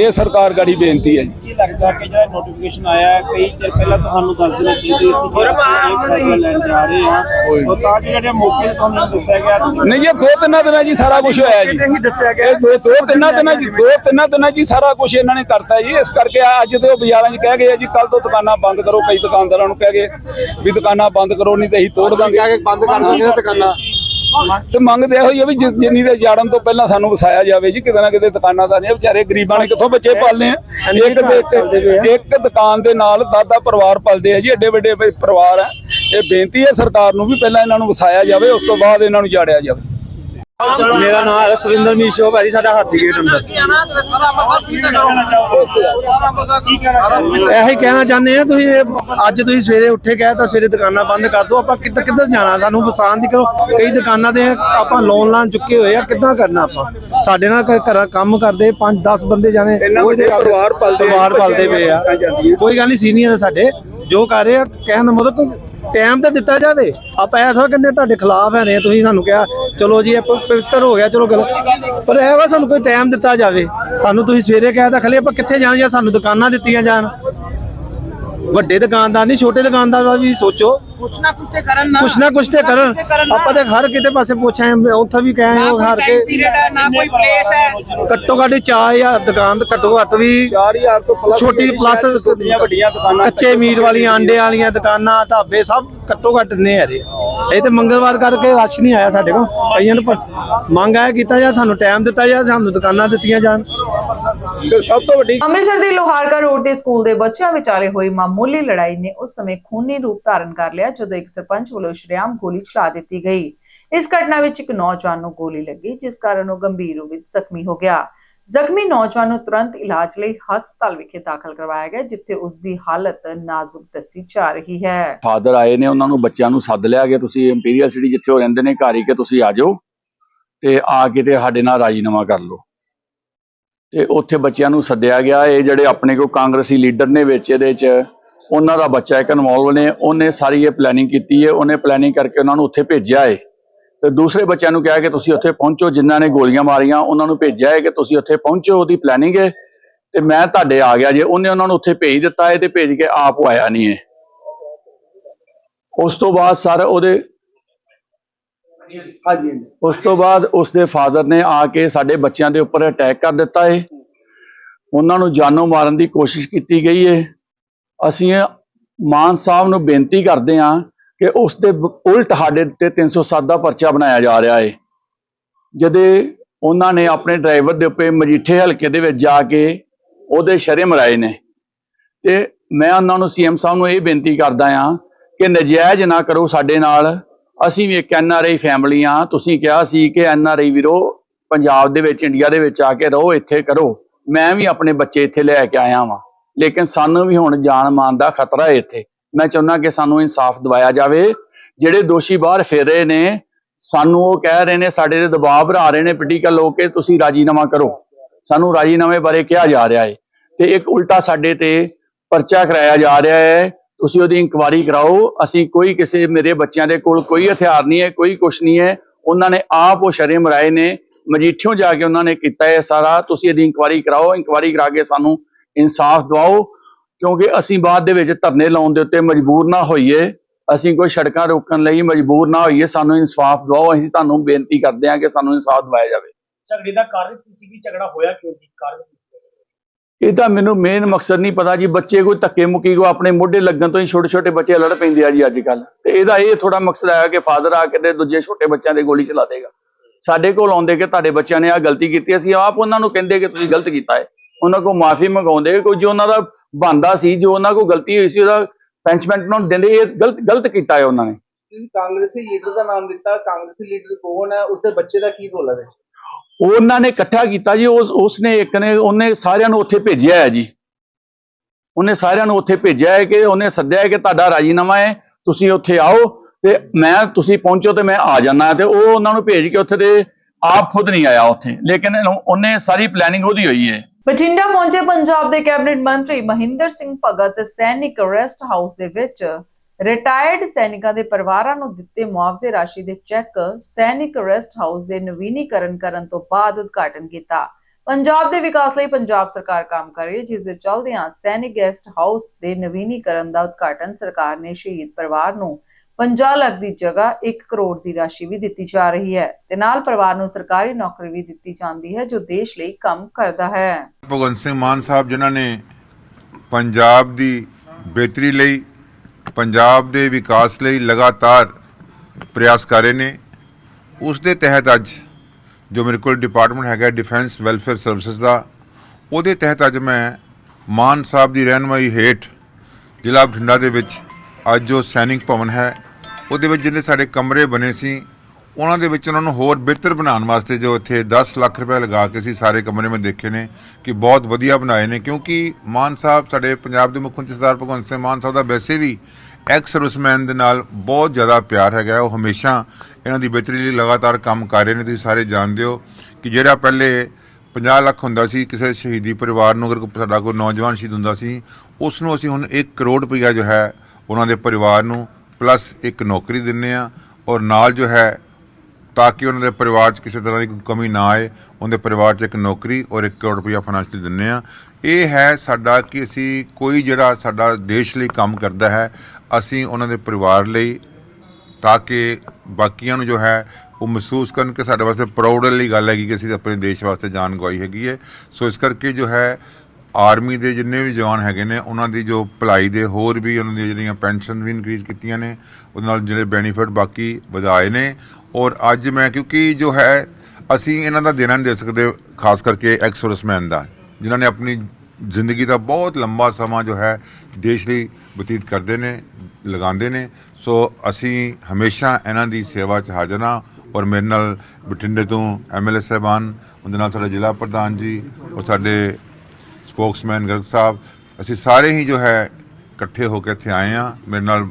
ਇਹ ਸਰਕਾਰ ਗਾੜੀ ਬੇਨਤੀ ਹੈ ਜੀ। ਕੀ ਲੱਗਦਾ ਕਿ ਜਿਹੜਾ ਨੋਟੀਫਿਕੇਸ਼ਨ ਆਇਆ ਹੈ, ਕਈ ਚਿਰ ਪਹਿਲਾਂ ਤੁਹਾਨੂੰ ਦੱਸ ਦੇਣਾ ਚਾਹੀਦੇ ਸੀ ਕਿ ਅਸੀਂ ਇਹ ਫੈਸਲਾ ਲੈਣ ਜਾ ਰਹੇ ਹਾਂ। ਉਹ ਤਾਂ ਕਿ ਜਿਹੜੇ ਮੌਕੇ ਤੇ ਤੁਹਾਨੂੰ ਦੱਸਿਆ ਗਿਆ ਤੁਸੀਂ ਨਹੀਂ ਇਹ ਦੋ ਤਿੰਨਾਂ ਦਿਨਾਂ ਹੀ ਸਾਰਾ ਕੁਝ ਹੋਇਆ ਜੀ। ਨਹੀਂ ਦੱਸਿਆ ਗਿਆ। ਇਹ ਦੋ ਤਿੰਨਾਂ ਦਿਨਾਂ 'ਚ ਦੋ ਤਿੰਨਾਂ ਦਿਨਾਂ ਹੀ ਸਾਰਾ ਕੁਝ ਇਹਨਾਂ ਨੇ ਕਰਤਾ ਜੀ। ਇਸ ਕਰਕੇ ਅੱਜ ਤੇ ਉਹ ਬਾਜ਼ਾਰਾਂ 'ਚ ਕਹਿ ਗਏ ਆ ਜੀ ਕੱਲ ਤੋਂ ਦੁਕਾਨਾਂ ਬੰਦ ਕਰੋ ਕਈ ਦੁਕਾਨਦਾਰਾਂ ਨੂੰ ਕਹਿ ਗਏ ਵੀ ਦੁਕਾਨਾਂ ਬੰਦ ਕਰੋ ਨਹੀਂ ਤੇ ਅਸੀਂ ਤੋੜ ਦਾਂਗੇ। ਬੰਦ ਕਰ ਦਾਂਗੇ ਦੁਕਾਨਾਂ। ਤੇ ਮੰਗਦੇ ਇਹੋ ਹੀ ਆ ਵੀ ਜਿ- ਜਿੰਨੀ ਦੇ ਜਾੜਨ ਤੋਂ ਪਹਿਲਾਂ ਸਾਨੂੰ ਵਸਾਇਆ ਜਾਵੇ ਜੀ ਕਿਤੇ ਨਾ ਕਿਤੇ ਦੁਕਾਨਾਂ ਦਾ ਨਹੀਂ ਵਿਚਾਰੇ ਗਰੀਬਾਂ ਨੇ ਕਿੱਥੋਂ ਬੱਚੇ ਪਾਲਨੇ ਆ? ਇੱਕ ਦੇ ਇੱਕ ਇੱਕ ਦੁਕਾਨ ਦੇ ਨਾਲ ਦਾਦਾ ਪਰਿਵਾਰ ਪਲਦੇ ਆ ਜੀ ਐਡੇ ਵੱਡੇ ਪਰਿਵਾਰ ਆ। ਇਹ ਬੇਨਤੀ ਹੈ ਸਰਕਾਰ ਨੂੰ ਵੀ ਪਹਿਲਾਂ ਇਹਨਾਂ ਨੂੰ ਵਸਾਇਆ ਜਾਵੇ ਉਸ ਤੋਂ ਬਾਅਦ ਇਹਨਾਂ ਨੂੰ ਜਾੜਿਆ ਜਾਵੇ। ਮੇਰਾ ਨਾਮ ਹੈ ਸੁਰਿੰਦਰ ਮੀਸ਼ੋ ਭਾਜੀ ਸਾਡਾ ਹਾਥੀ ਗੇਟ ਅੰਦਰ ਇਹੀ ਕਹਿਣਾ ਚਾਹੁੰਦੇ ਆ ਤੁਸੀਂ ਅੱਜ ਤੁਸੀਂ ਸਵੇਰੇ ਉੱਠੇ ਗਏ ਤਾਂ ਸਵੇਰੇ ਦੁਕਾਨਾਂ ਬੰਦ ਕਰ ਦਿਓ ਆਪਾਂ ਕਿੱਧਰ ਕਿੱਧਰ ਜਾਣਾ? ਸਾਨੂੰ ਵਸਾਨ ਦੀ ਕਰੋ। ਕਈ ਦੁਕਾਨਾਂ ਦੇ ਆਪਾਂ ਲੋਨ ਲਾਂ ਚੁੱਕੇ ਹੋਏ ਆ ਕਿੱਦਾਂ ਕਰਨਾ ਆਪਾਂ? ਸਾਡੇ ਨਾਲ ਘਰਾਂ ਕੰਮ ਕਰਦੇ 5 10 ਬੰਦੇ ਜਾਣੇ ਇਹਨਾਂ ਉਹ ਇਹਦੇ ਵੱਡੇ ਪਰਿਵਾਰ ਪਲਦੇ ਪਰਿਵਾਰ ਪਲਦੇ ਪਏ ਆ। ਕੋਈ ਗੱਲ ਨਹੀਂ ਸੀਨੀਅਰ ਸਾਡੇ। ਜੋ ਕਰ ਰਹੇ ਆ ਕਹਿਣ ਦਾ ਮਤਲਬ ਕੋਈ ਟਾਈਮ ਤਾਂ ਦਿੱਤਾ ਜਾਵੇ। ਆਪਾਂ ਇਹ ਥੋੜਾ ਕਹਿੰਦੇ ਤੁਹਾਡੇ ਖਿਲਾਫ ਹੈ ਨੇ ਤੁਸੀਂ ਸਾਨੂੰ ਕਿਹਾ, ਚਲੋ ਜੀ, ਇਹ ਪ- ਪਵਿੱਤਰ ਹੋ ਗਿਆ, ਚਲੋ ਗੱਲ ਪਰ ਇਹ ਵਾ ਸਾਨੂੰ ਕੋਈ ਟਾਈਮ ਦਿੱਤਾ ਜਾਵੇ। ਸਾਨੂੰ ਤੁਸੀਂ ਸਵੇਰੇ ਕਿਹਾ ਤਾਂ ਖਲੇ, ਆਪਾਂ ਕਿੱਥੇ ਜਾਣਾ ਜਾਂ ਸਾਨੂੰ ਦੁਕਾਨਾਂ ਦਿੱਤੀਆਂ ਜਾਣ। ਵੱਡੇ ਦੁਕਾਨਦਾਰ ਨਹੀਂ, ਛੋਟੇ ਦੁਕਾਨਦਾਰ ਦਾ ਵੀ ਸੋਚੋ। ਕੁਛ ਨਾ ਕੁਛ ਤੇ ਕਰਨ ਕੁਛ ਨਾ ਕੁਛ ਤੇ ਕਰਨ। ਆਪਾਂ ਤੇ ਹਰ ਕਿਤੇ ਪਾਸੇ ਪੁੱਛਾਂ ਉੱਥੇ ਵੀ ਕਹੇ ਹੋ ਹਰ ਕੇ ਨਾ ਕੋਈ ਪਲੇਸ ਹੈ ਘੱਟੋ ਘੱਟ 4000 ਦੁਕਾਨ ਤੇ ਘੱਟੋ ਘੱਟ ਵੀ 4000 ਤੋਂ plus ਛੋਟੀ ਵੱਡੀਆਂ ਦੁਕਾਨਾਂ ਕੱਚੇ ਮੀਟ ਵਾਲੀਆਂ ਆਂਡੇ ਵਾਲੀਆਂ ਦੁਕਾਨਾਂ ਢਾਬੇ ਸਭ ਘੱਟੋ ਘੱਟ ਨੇ ਹਰੇ ਇਹ ਤੇ ਮੰਗਲਵਾਰ ਕਰਕੇ ਰਸ਼ ਨਹੀਂ ਆਇਆ ਸਾਡੇ ਕੋਲ। ਕਈਆਂ ਨੂੰ ਮੰਗ ਆਇਆ ਕੀਤਾ ਜਾਂ ਸਾਨੂੰ ਟਾਈਮ ਦਿੱਤਾ ਜਾਂ ਸਾਨੂੰ ਦੁਕਾਨਾਂ ਦਿੱਤੀਆਂ ਜਾਣ। ਤੇ ਸਭ ਤੋਂ ਵੱਡੀ ਅੰਮ੍ਰਿਤਸਰ ਦੀ ਲੋਹਾਰਕਾ ਰੋਡ ਦੇ ਸਕੂਲ ਦੇ ਬੱਚਿਆਂ ਵਿਚਾਲੇ ਹੋਈ ਮਾਮੂਲੀ ਲੜਾਈ ਨੇ ਉਸ ਸਮੇਂ ਖੂਨੀ ਰੂਪ ਧਾਰਨ ਕਰ ਲਿਆ ਜਦੋਂ ਇੱਕ ਸਰਪੰਚ ਵੱਲੋਂ ਸ਼ਰੇਆਮ ਗੋਲੀ ਚਲਾ ਦਿੱਤੀ ਗਈ। ਇਸ ਘਟਨਾ ਵਿੱਚ ਇੱਕ ਨੌਜਵਾਨ ਨੂੰ ਗੋਲੀ ਲੱਗੀ ਜਿਸ ਕਾਰਨ ਉਹ ਗੰਭੀਰ ਰੂਪ ਵਿੱਚ ਜ਼ਖਮੀ ਹੋ ਗਿਆ। ਜ਼ਖਮੀ ਨੌਜਵਾਨ ਨੂੰ ਤੁਰੰਤ ਇਲਾਜ ਲਈ ਹਸਪਤਾਲ ਵਿਖੇ ਦਾਖਲ ਕਰਵਾਇਆ ਗਿਆ ਜਿੱਥੇ ਉਸ ਦੀ ਹਾਲਤ ਨਾਜ਼ੁਕ ਦੱਸੀ ਜਾ ਰਹੀ ਹੈ। ਫਾਦਰ ਆਏ ਨੇ ਉਹਨਾਂ ਨੂੰ ਬੱਚਿਆਂ ਨੂੰ ਸੱਦ ਲਿਆ ਕਿ ਤੁਸੀਂ ਇੰਪੀਰੀਅਲ ਸਿਟੀ ਜਿੱਥੇ ਉਹ ਰਹਿੰਦੇ ਨੇ ਘਰ ਹੀ ਕਿ ਤੁਸੀਂ ਆ ਜਾਓ ਤੇ ਆ ਕੇ ਤੇ ਸਾਡੇ ਨਾਲ ਰਾਜੀਨਾਮਾ ਕਰ ਲਓ। ਤੇ ਉੱਥੇ ਬੱਚਿਆਂ ਨੂੰ ਸੱਦਿਆ ਗਿਆ। ਇਹ ਜਿਹੜੇ ਆਪਣੇ ਕੋ ਕਾਂਗਰਸੀ ਲੀਡਰ ਨੇ ਵਿੱਚ ਇਹਦੇ 'ਚ, ਉਹਨਾਂ ਦਾ ਬੱਚਾ ਇੱਕ ਇਨਵੋਲਵ ਨੇ, ਉਹਨੇ ਸਾਰੀ ਇਹ ਪਲੈਨਿੰਗ ਕੀਤੀ ਹੈ, ਉਹਨੇ ਪਲੈਨਿੰਗ ਕਰਕੇ ਉਹਨਾਂ ਨੂੰ ਉੱਥੇ ਭੇਜਿਆ ਹੈ। ਤੇ ਦੂਸਰੇ ਬੱਚਿਆਂ ਨੂੰ ਕਿਹਾ ਕਿ ਤੁਸੀਂ ਉੱਥੇ ਪਹੁੰਚੋ, ਜਿਨ੍ਹਾਂ ਨੇ ਗੋਲੀਆਂ ਮਾਰੀਆਂ, ਉਹਨਾਂ ਨੂੰ ਭੇਜਿਆ ਹੈ ਕਿ ਤੁਸੀਂ ਉੱਥੇ ਪਹੁੰਚੋ, ਉਹਦੀ ਪਲੈਨਿੰਗ ਹੈ। ਤੇ ਮੈਂ ਤੁਹਾਡੇ ਆ ਗਿਆ ਜੇ, ਉਹਨੇ ਉਹਨਾਂ ਨੂੰ ਉੱਥੇ ਭੇਜ ਦਿੱਤਾ ਹੈ ਤੇ ਭੇਜ ਕੇ ਆਪ ਆਇਆ ਨਹੀਂ ਹੈ। ਉਸ ਤੋਂ ਬਾਅਦ ਸਰ ਉਹਦੇ ਉਸ ਤੋਂ ਬਾਅਦ ਉਸ ਦੇ ਫਾਦਰ ਨੇ ਆ ਕੇ ਸਾਡੇ ਬੱਚਿਆਂ ਦੇ ਉੱਪਰ ਅਟੈਕ ਕਰ ਦਿੱਤਾ ਹੈ ਉਹਨਾਂ ਨੂੰ ਜਾਨੋਂ ਮਾਰਨ ਦੀ ਕੋਸ਼ਿਸ਼ ਕੀਤੀ ਗਈ ਏ। ਅਸੀਂ ਮਾਨ ਸਾਹਿਬ ਨੂੰ ਬੇਨਤੀ ਕਰਦੇ ਹਾਂ ਕਿ ਉਸ ਦੇ ਬ- ਉਲਟ ਸਾਡੇ ਤੇ 307 ਦਾ ਪਰਚਾ ਬਣਾਇਆ ਜਾ ਰਿਹਾ ਏ। ਜਦੇ ਉਹਨਾਂ ਨੇ ਆਪਣੇ ਡਰਾਈਵਰ ਦੇ ਉੱਪਰ ਮਜੀਠੇ ਹਲਕੇ ਦੇ ਵਿੱਚ ਜਾ ਕੇ ਉਹਦੇ ਸ਼ਰੇ ਮਰਾਏ ਨੇ। ਤੇ ਮੈਂ ਉਹਨਾਂ ਨੂੰ ਸੀਐਮ ਸਾਹਿਬ ਨੂੰ ਇਹ ਬੇਨਤੀ ਕਰਦਾ ਹਾਂ ਕਿ ਨਜਾਇਜ਼ ਨਾ ਕਰੋ ਸਾਡੇ ਨਾਲ। ਅਸੀਂ ਵੀ ਇੱਕ ਐਨਆਰਆਈ ਫੈਮਿਲੀ ਆ ਤੁਸੀਂ ਕਿਹਾ ਸੀ ਕਿ ਐਨਆਰਆਈ ਵੀਰੋ, ਪੰਜਾਬ ਦੇ ਵਿੱਚ, ਇੰਡੀਆ ਦੇ ਵਿੱਚ ਆ ਕੇ ਰਹੋ, ਇੱਥੇ ਕਰੋ। ਮੈਂ ਵੀ ਆਪਣੇ ਬੱਚੇ ਇੱਥੇ ਲੈ ਕੇ ਆਇਆ ਵਾਂ। ਲੇਕਿਨ ਸਾਨੂੰ ਵੀ ਹੁਣ ਜਾਨ ਮਾਨ ਦਾ ਖਤਰਾ ਹੈ ਇੱਥੇ। ਮੈਂ ਚਾਹੁੰਦਾ ਕਿ ਸਾਨੂੰ ਇਨਸਾਫ ਦਿਵਾਇਆ ਜਾਵੇ। ਜਿਹੜੇ ਦੋਸ਼ੀ ਬਾਹਰ ਫਿਰ ਰਹੇ ਨੇ, ਸਾਨੂੰ ਉਹ ਕਹਿ ਰਹੇ ਨੇ, ਸਾਡੇ ਤੇ ਦਬਾਅ ਭਰਾ ਰਹੇ ਨੇ ਪੋਲੀਟੀਕਲ ਲੋਕ ਕਿ ਤੁਸੀਂ ਰਾਜੀਨਾਮਾ ਕਰੋ। ਸਾਨੂੰ ਰਾਜੀਨਾਮੇ ਬਾਰੇ ਕਿਹਾ ਜਾ ਰਿਹਾ ਹੈ। ਤੇ ਇੱਕ ਉਲਟਾ ਸਾਡੇ ਤੇ ਪਰਚਾ ਕਰਾਇਆ ਜਾ ਰਿਹਾ ਹੈ ਤੁਸੀਂ ਉਹਦੀ ਇਨਕੁਆਰੀ ਕਰਾਓ। ਅਸੀਂ ਕੋਈ ਕਿਸੇ ਮੇਰੇ ਬੱਚਿਆਂ ਦੇ ਕੋਲ ਕੋਈ ਹਥਿਆਰ ਨਹੀਂ ਹੈ, ਕੋਈ ਕੁਛ ਨਹੀਂ ਹੈ। ਉਹਨਾਂ ਨੇ ਆਪ ਉਹ ਸ਼ਰੇ ਮਰਾਏ ਨੇ। ਮਜੀਠਿਓਂ ਜਾ ਕੇ ਉਹਨਾਂ ਨੇ ਕੀਤਾ ਹੈ ਸਾਰਾ। ਤੁਸੀਂ ਇਹਦੀ ਇਨਕੁਆਰੀ ਕਰਾਓ। ਇਨਕੁਆਰੀ ਕਰਾ ਕੇ ਸਾਨੂੰ ਇਨਸਾਫ ਦਿਵਾਓ। ਕਿਉਂਕਿ ਅਸੀਂ ਬਾਅਦ ਦੇ ਵਿੱਚ ਧਰਨੇ ਲਾਉਣ ਦੇ ਉੱਤੇ ਮਜਬੂਰ ਨਾ ਹੋਈਏ। ਅਸੀਂ ਕੋਈ ਸੜਕਾਂ ਰੋਕਣ ਲਈ ਮਜਬੂਰ ਨਾ ਹੋਈਏ। ਸਾਨੂੰ ਇਨਸਾਫ ਦਿਵਾਓ। ਅਸੀਂ ਤੁਹਾਨੂੰ ਬੇਨਤੀ ਕਰਦੇ ਹਾਂ ਕਿ ਸਾਨੂੰ ਇਨਸਾਫ ਦਿਵਾਇਆ ਜਾਵੇ। ਝਗੜੇ ਦਾ ਕਾਰਨ ਕੀ ਸੀ? ਕਿ ਝਗੜਾ ਹੋਇਆ ਕਿਉਂ ਜੀ? ਕਾਰਨ ਇਹ ਤਾਂ ਮੈਨੂੰ ਮੇਨ ਮਕਸਦ ਨਹੀਂ ਪਤਾ ਜੀ, ਬੱਚੇ ਕੋਈ ਧੱਕੇ ਮੁੱਕੀ ਕੋ ਆਪਣੇ ਮੋਢੇ ਲੱਗਣ ਤੋਂ ਹੀ ਛੋਟੇ ਛੋਟੇ ਬੱਚੇ ਲੜ ਪੈਂਦੇ ਆ ਜੀ ਅੱਜ ਕੱਲ ਤੇ ਇਹਦਾ ਇਹ ਥੋੜਾ ਮਕਸਦ ਆਇਆ ਕਿ ਫਾਦਰ ਆ ਕੇ ਤੇ ਦੂਜੇ ਛੋਟੇ ਬੱਚਿਆਂ ਦੇ ਗੋਲੀ ਚਲਾ ਦੇਗਾ। ਸਾਡੇ ਕੋਲ ਆਉਂਦੇ ਕਿ ਤੁਹਾਡੇ ਬੱਚਿਆਂ ਨੇ ਆ ਗਲਤੀ ਕੀਤੀ, ਅਸੀਂ ਆਪ ਉਹਨਾਂ ਨੂੰ ਕਹਿੰਦੇ ਕਿ ਤੁਸੀਂ ਗਲਤ ਕੀਤਾ ਹੈ। ਉਹਨਾਂ ਕੋਲ ਮਾਫੀ ਮੰਗਾਉਂਦੇ ਕੋਈ ਜੋ ਉਹਨਾਂ ਦਾ ਬੰਦਾ ਸੀ, ਜੋ ਉਹਨਾਂ ਕੋਲ ਗਲਤੀ ਹੋਈ ਸੀ, ਉਹਦਾ ਪੈਂਚਮੈਂਟ ਉਹਨਾਂ ਨੂੰ ਦਿੰਦੇ, ਇਹ ਗਲਤ ਗਲਤ ਕੀਤਾ ਹੈ ਉਹਨਾਂ ਨੇ। ਕਾਂਗਰਸੀ ਲੀਡਰ ਦਾ ਨਾਮ ਦਿੱਤਾ, ਕਾਂਗਰਸੀ ਲੀਡਰ ਕੌਣ ਹੈ, ਉਸਦੇ ਬੱਚੇ ਦਾ ਕੀ ਰੋਲ ਹੈ ਉਹਨਾਂ ਨੇ ਇਕੱਠਾ ਕੀਤਾ ਜੀ, ਉਸ, ਉਸਨੇ ਇੱਕ ਨੇ, ਉਹਨੇ ਸਾਰਿਆਂ ਨੂੰ ਉੱਥੇ ਭੇਜਿਆ ਹੈ ਜੀ। ਉਹਨੇ ਸਾਰਿਆਂ ਨੂੰ ਉੱਥੇ ਭੇਜਿਆ ਹੈ ਕਿ ਉਹਨੇ ਸੱਦਿਆ ਹੈ ਕਿ ਤੁਹਾਡਾ ਰਾਜੀਨਾਮਾ ਹੈ, ਤੁਸੀਂ ਉੱਥੇ ਆਓ ਤੇ ਮੈਂ, ਤੁਸੀਂ ਪਹੁੰਚੋ ਤੇ ਮੈਂ ਆ ਜਾਣਾ ਤੇ ਉਹ ਉਹਨਾਂ ਨੂੰ ਭੇਜ ਕੇ ਉੱਥੇ ਦੇ ਆਪ ਖੁਦ ਨਹੀਂ ਆਇਆ ਉੱਥੇ। ਲੇਕਿਨ ਉਹਨੇ ਸਾਰੀ ਪਲੈਨਿੰਗ ਉਹਦੀ ਹੋਈ ਹੈ। ਬਠਿੰਡਾ ਪਹੁੰਚੇ ਪੰਜਾਬ ਦੇ ਕੈਬਨਿਟ ਮੰਤਰੀ ਮਹਿੰਦਰ ਸਿੰਘ ਭਗਤ, ਸੈਨਿਕ ਰੈਸਟ ਹਾਊਸ ਦੇ ਵਿੱਚ। ਰਿਟਾਇਰਡ ਸੈਨਿਕਾਂ ਦੇ ਪਰਿਵਾਰਾਂ ਨੂੰ ਦਿੱਤੇ ਮੁਆਵਜ਼ੇ ਰਾਸ਼ੀ ਦੇ ਚੈੱਕ ਸੈਨਿਕ ਰੈਸਟ ਹਾਊਸ ਦੇ ਨਵੀਨੀਕਰਨ ਕਰਨ ਤੋਂ ਬਾਅਦ ਉਦਘਾਟਨ ਕੀਤਾ। ਪੰਜਾਬ ਦੇ ਵਿਕਾਸ ਲਈ ਪੰਜਾਬ ਸਰਕਾਰ ਕੰਮ ਕਰ ਰਹੀ ਹੈ, ਜਿਸ ਦੇ ਚੱਲਦਿਆਂ ਸੈਨਿਕ ਗੈਸਟ ਹਾਊਸ ਦੇ ਨਵੀਨੀਕਰਨ ਦਾ ਉਦਘਾਟਨ ਸਰਕਾਰ ਨੇ ਸ਼ਹੀਦ ਪਰਿਵਾਰ ਨੂੰ 50 ਲੱਖ ਦੀ ਜਗ੍ਹਾ 1 ਕਰੋੜ ਦੀ ਰਾਸ਼ੀ ਵੀ ਦਿੱਤੀ ਜਾ ਰਹੀ ਹੈ। ਤੇ ਨਾਲ ਪਰਿਵਾਰ ਨੂੰ ਸਰਕਾਰੀ ਨੌਕਰੀ ਵੀ ਦਿੱਤੀ ਜਾਂਦੀ ਹੈ, ਜੋ ਦੇਸ਼ ਲਈ ਕੰਮ ਕਰਦਾ ਹੈ। ਭਗਵੰਤ ਸਿੰਘ ਮਾਨ ਸਾਹਿਬ, ਜਿਨ੍ਹਾਂ ਨੇ ਪੰਜਾਬ ਦੀ ਬਿਹਤਰੀ ਲਈ ਪੰਜਾਬ ਦੇ ਵਿਕਾਸ ਲਈ ਲਗਾਤਾਰ ਪ੍ਰਯਾਸ ਕਰ ਰਹੇ ਨੇ। ਉਸ ਦੇ ਤਹਿਤ ਅੱਜ ਜੋ ਮੇਰੇ ਕੋਲ ਡਿਪਾਰਟਮੈਂਟ ਹੈਗਾ ਡਿਫੈਂਸ ਵੈਲਫੇਅਰ ਸਰਵਿਸਿਜ਼ ਦਾ, ਉਹਦੇ ਤਹਿਤ ਅੱਜ ਮੈਂ ਮਾਨ ਸਾਹਿਬ ਦੀ ਰਹਿਨਮਾਈ ਹੇਠ ਜ਼ਿਲ੍ਹਾ ਬਠਿੰਡਾ ਦੇ ਵਿੱਚ ਅੱਜ ਜੋ ਸੈਨਿਕ ਭਵਨ ਹੈ, ਉਹਦੇ ਵਿੱਚ ਜਿੰਨੇ ਸਾਡੇ ਕਮਰੇ ਬਣੇ ਸੀ ਉਹਨਾਂ ਦੇ ਵਿੱਚ ਉਹਨਾਂ ਨੂੰ ਹੋਰ ਬਿਹਤਰ ਬਣਾਉਣ ਵਾਸਤੇ ਜੋ ਇੱਥੇ 10 ਲੱਖ ਰੁਪਏ ਲਗਾ ਕੇ ਅਸੀਂ ਸਾਰੇ ਕਮਰੇ ਮੈਂ ਦੇਖੇ ਨੇ ਕਿ ਬਹੁਤ ਵਧੀਆ ਬਣਾਏ ਨੇ, ਕਿਉਂਕਿ ਮਾਨ ਸਾਹਿਬ ਸਾਡੇ ਪੰਜਾਬ ਦੇ ਮੁੱਖ ਮੰਤਰੀ ਸਰਦਾਰ ਭਗਵੰਤ ਸਿੰਘ ਮਾਨ ਸਾਹਿਬ ਦਾ ਵੈਸੇ ਵੀ ਐਕਸ ਸਰਵਿਸਮੈਨ ਦੇ ਨਾਲ ਬਹੁਤ ਜ਼ਿਆਦਾ ਪਿਆਰ ਹੈਗਾ ਉਹ ਹਮੇਸ਼ਾ ਇਹਨਾਂ ਦੀ ਬਿਹਤਰੀ ਲਈ ਲਗਾਤਾਰ ਕੰਮ ਕਰ ਰਹੇ ਨੇ, ਤੁਸੀਂ ਸਾਰੇ ਜਾਣਦੇ ਹੋ ਕਿ ਜਿਹੜਾ ਪਹਿਲੇ 50 ਲੱਖ ਹੁੰਦਾ ਸੀ, ਕਿਸੇ ਸ਼ਹੀਦੀ ਪਰਿਵਾਰ ਨੂੰ ਅਗਰ ਸਾਡਾ ਕੋਈ ਨੌਜਵਾਨ ਸ਼ਹੀਦ ਹੁੰਦਾ ਸੀ, ਉਸ ਨੂੰ ਅਸੀਂ ਹੁਣ 1 ਕਰੋੜ ਰੁਪਈਆ ਜੋ ਹੈ ਉਹਨਾਂ ਦੇ ਪਰਿਵਾਰ ਨੂੰ ਪਲੱਸ ਇੱਕ ਨੌਕਰੀ ਦਿੰਨੇ ਆ ਔਰ ਨਾਲ ਜੋ ਹੈ ਤਾਂ ਕਿ ਉਹਨਾਂ ਦੇ ਪਰਿਵਾਰ 'ਚ ਕਿਸੇ ਤਰ੍ਹਾਂ ਦੀ ਕੋਈ ਕਮੀ ਨਾ ਆਏ, ਉਹਦੇ ਪਰਿਵਾਰ 'ਚ ਇੱਕ ਨੌਕਰੀ ਔਰ 1 ਕਰੋੜ ਰੁਪਇਆ ਫਾਈਨੈਂਸ਼ਲੀ ਦਿੰਨੇ ਆ ਇਹ ਹੈ ਸਾਡਾ ਕਿ ਅਸੀਂ ਕੋਈ ਜਿਹੜਾ ਸਾਡਾ ਦੇਸ਼ ਲਈ ਕੰਮ ਕਰਦਾ ਹੈ, ਅਸੀਂ ਉਹਨਾਂ ਦੇ ਪਰਿਵਾਰ ਲਈ ਤਾਂ ਕਿ ਬਾਕੀਆਂ ਨੂੰ ਜੋ ਹੈ, ਉਹ ਮਹਿਸੂਸ ਕਰਨ ਕਿ ਸਾਡੇ ਵਾਸਤੇ ਪ੍ਰਾਊਡ ਵਾਲੀ ਗੱਲ ਹੈਗੀ ਕਿ ਅਸੀਂ ਆਪਣੇ ਦੇਸ਼ ਵਾਸਤੇ ਜਾਨ ਗਵਾਈ ਹੈਗੀ ਹੈ। ਸੋ ਇਸ ਕਰਕੇ ਜੋ ਹੈ, ਆਰਮੀ ਦੇ ਜਿੰਨੇ ਵੀ ਜਵਾਨ ਹੈਗੇ ਨੇ, ਉਹਨਾਂ ਦੀ ਜੋ ਭਲਾਈ ਦੇ ਹੋਰ ਵੀ ਉਹਨਾਂ ਦੀਆਂ ਜਿਹੜੀਆਂ ਪੈਨਸ਼ਨ ਵੀ ਇਨਕਰੀਜ਼ ਕੀਤੀਆਂ ਨੇ, ਉਹਦੇ ਨਾਲ ਜਿਹੜੇ ਬੈਨੀਫਿਟ ਬਾਕੀ ਵਧਾਏ ਨੇ ਔਰ ਅੱਜ ਮੈਂ, ਕਿਉਂਕਿ ਜੋ ਹੈ, ਅਸੀਂ ਇਹਨਾਂ ਦਾ ਦੇਣਾ ਨਹੀਂ ਦੇ ਸਕਦੇ, ਖਾਸ ਕਰਕੇ ਐਕਸ ਦਾ, ਜਿਨ੍ਹਾਂ ਨੇ ਆਪਣੀ ਜ਼ਿੰਦਗੀ ਦਾ ਬਹੁਤ ਲੰਬਾ ਸਮਾਂ ਜੋ ਹੈ, ਦੇਸ਼ ਲਈ ਬਤੀਤ ਕਰਦੇ ਨੇ, ਲਗਾਉਂਦੇ ਨੇ। ਸੋ ਅਸੀਂ ਹਮੇਸ਼ਾ ਇਹਨਾਂ ਦੀ ਸੇਵਾ 'ਚ ਹਾਜ਼ਰ ਹਾਂ ਔਰ ਮੇਰੇ ਨਾਲ ਬਠਿੰਡੇ ਤੋਂ ਐਮਐਲਏ ਸਾਹਿਬਾਨ, ਉਹਦੇ ਨਾਲ ਸਾਡਾ ਜ਼ਿਲ੍ਹਾ ਪ੍ਰਧਾਨ ਜੀ ਔਰ ਸਾਡੇ ਸਪੋਕਸਮੈਨ ਗਰਗ ਸਾਹਿਬ, ਅਸੀਂ ਸਾਰੇ ਹੀ ਜੋ ਹੈ, ਇਕੱਠੇ ਹੋ ਕੇ ਇੱਥੇ ਆਏ ਆ ਮੇਰੇ ਨਾਲ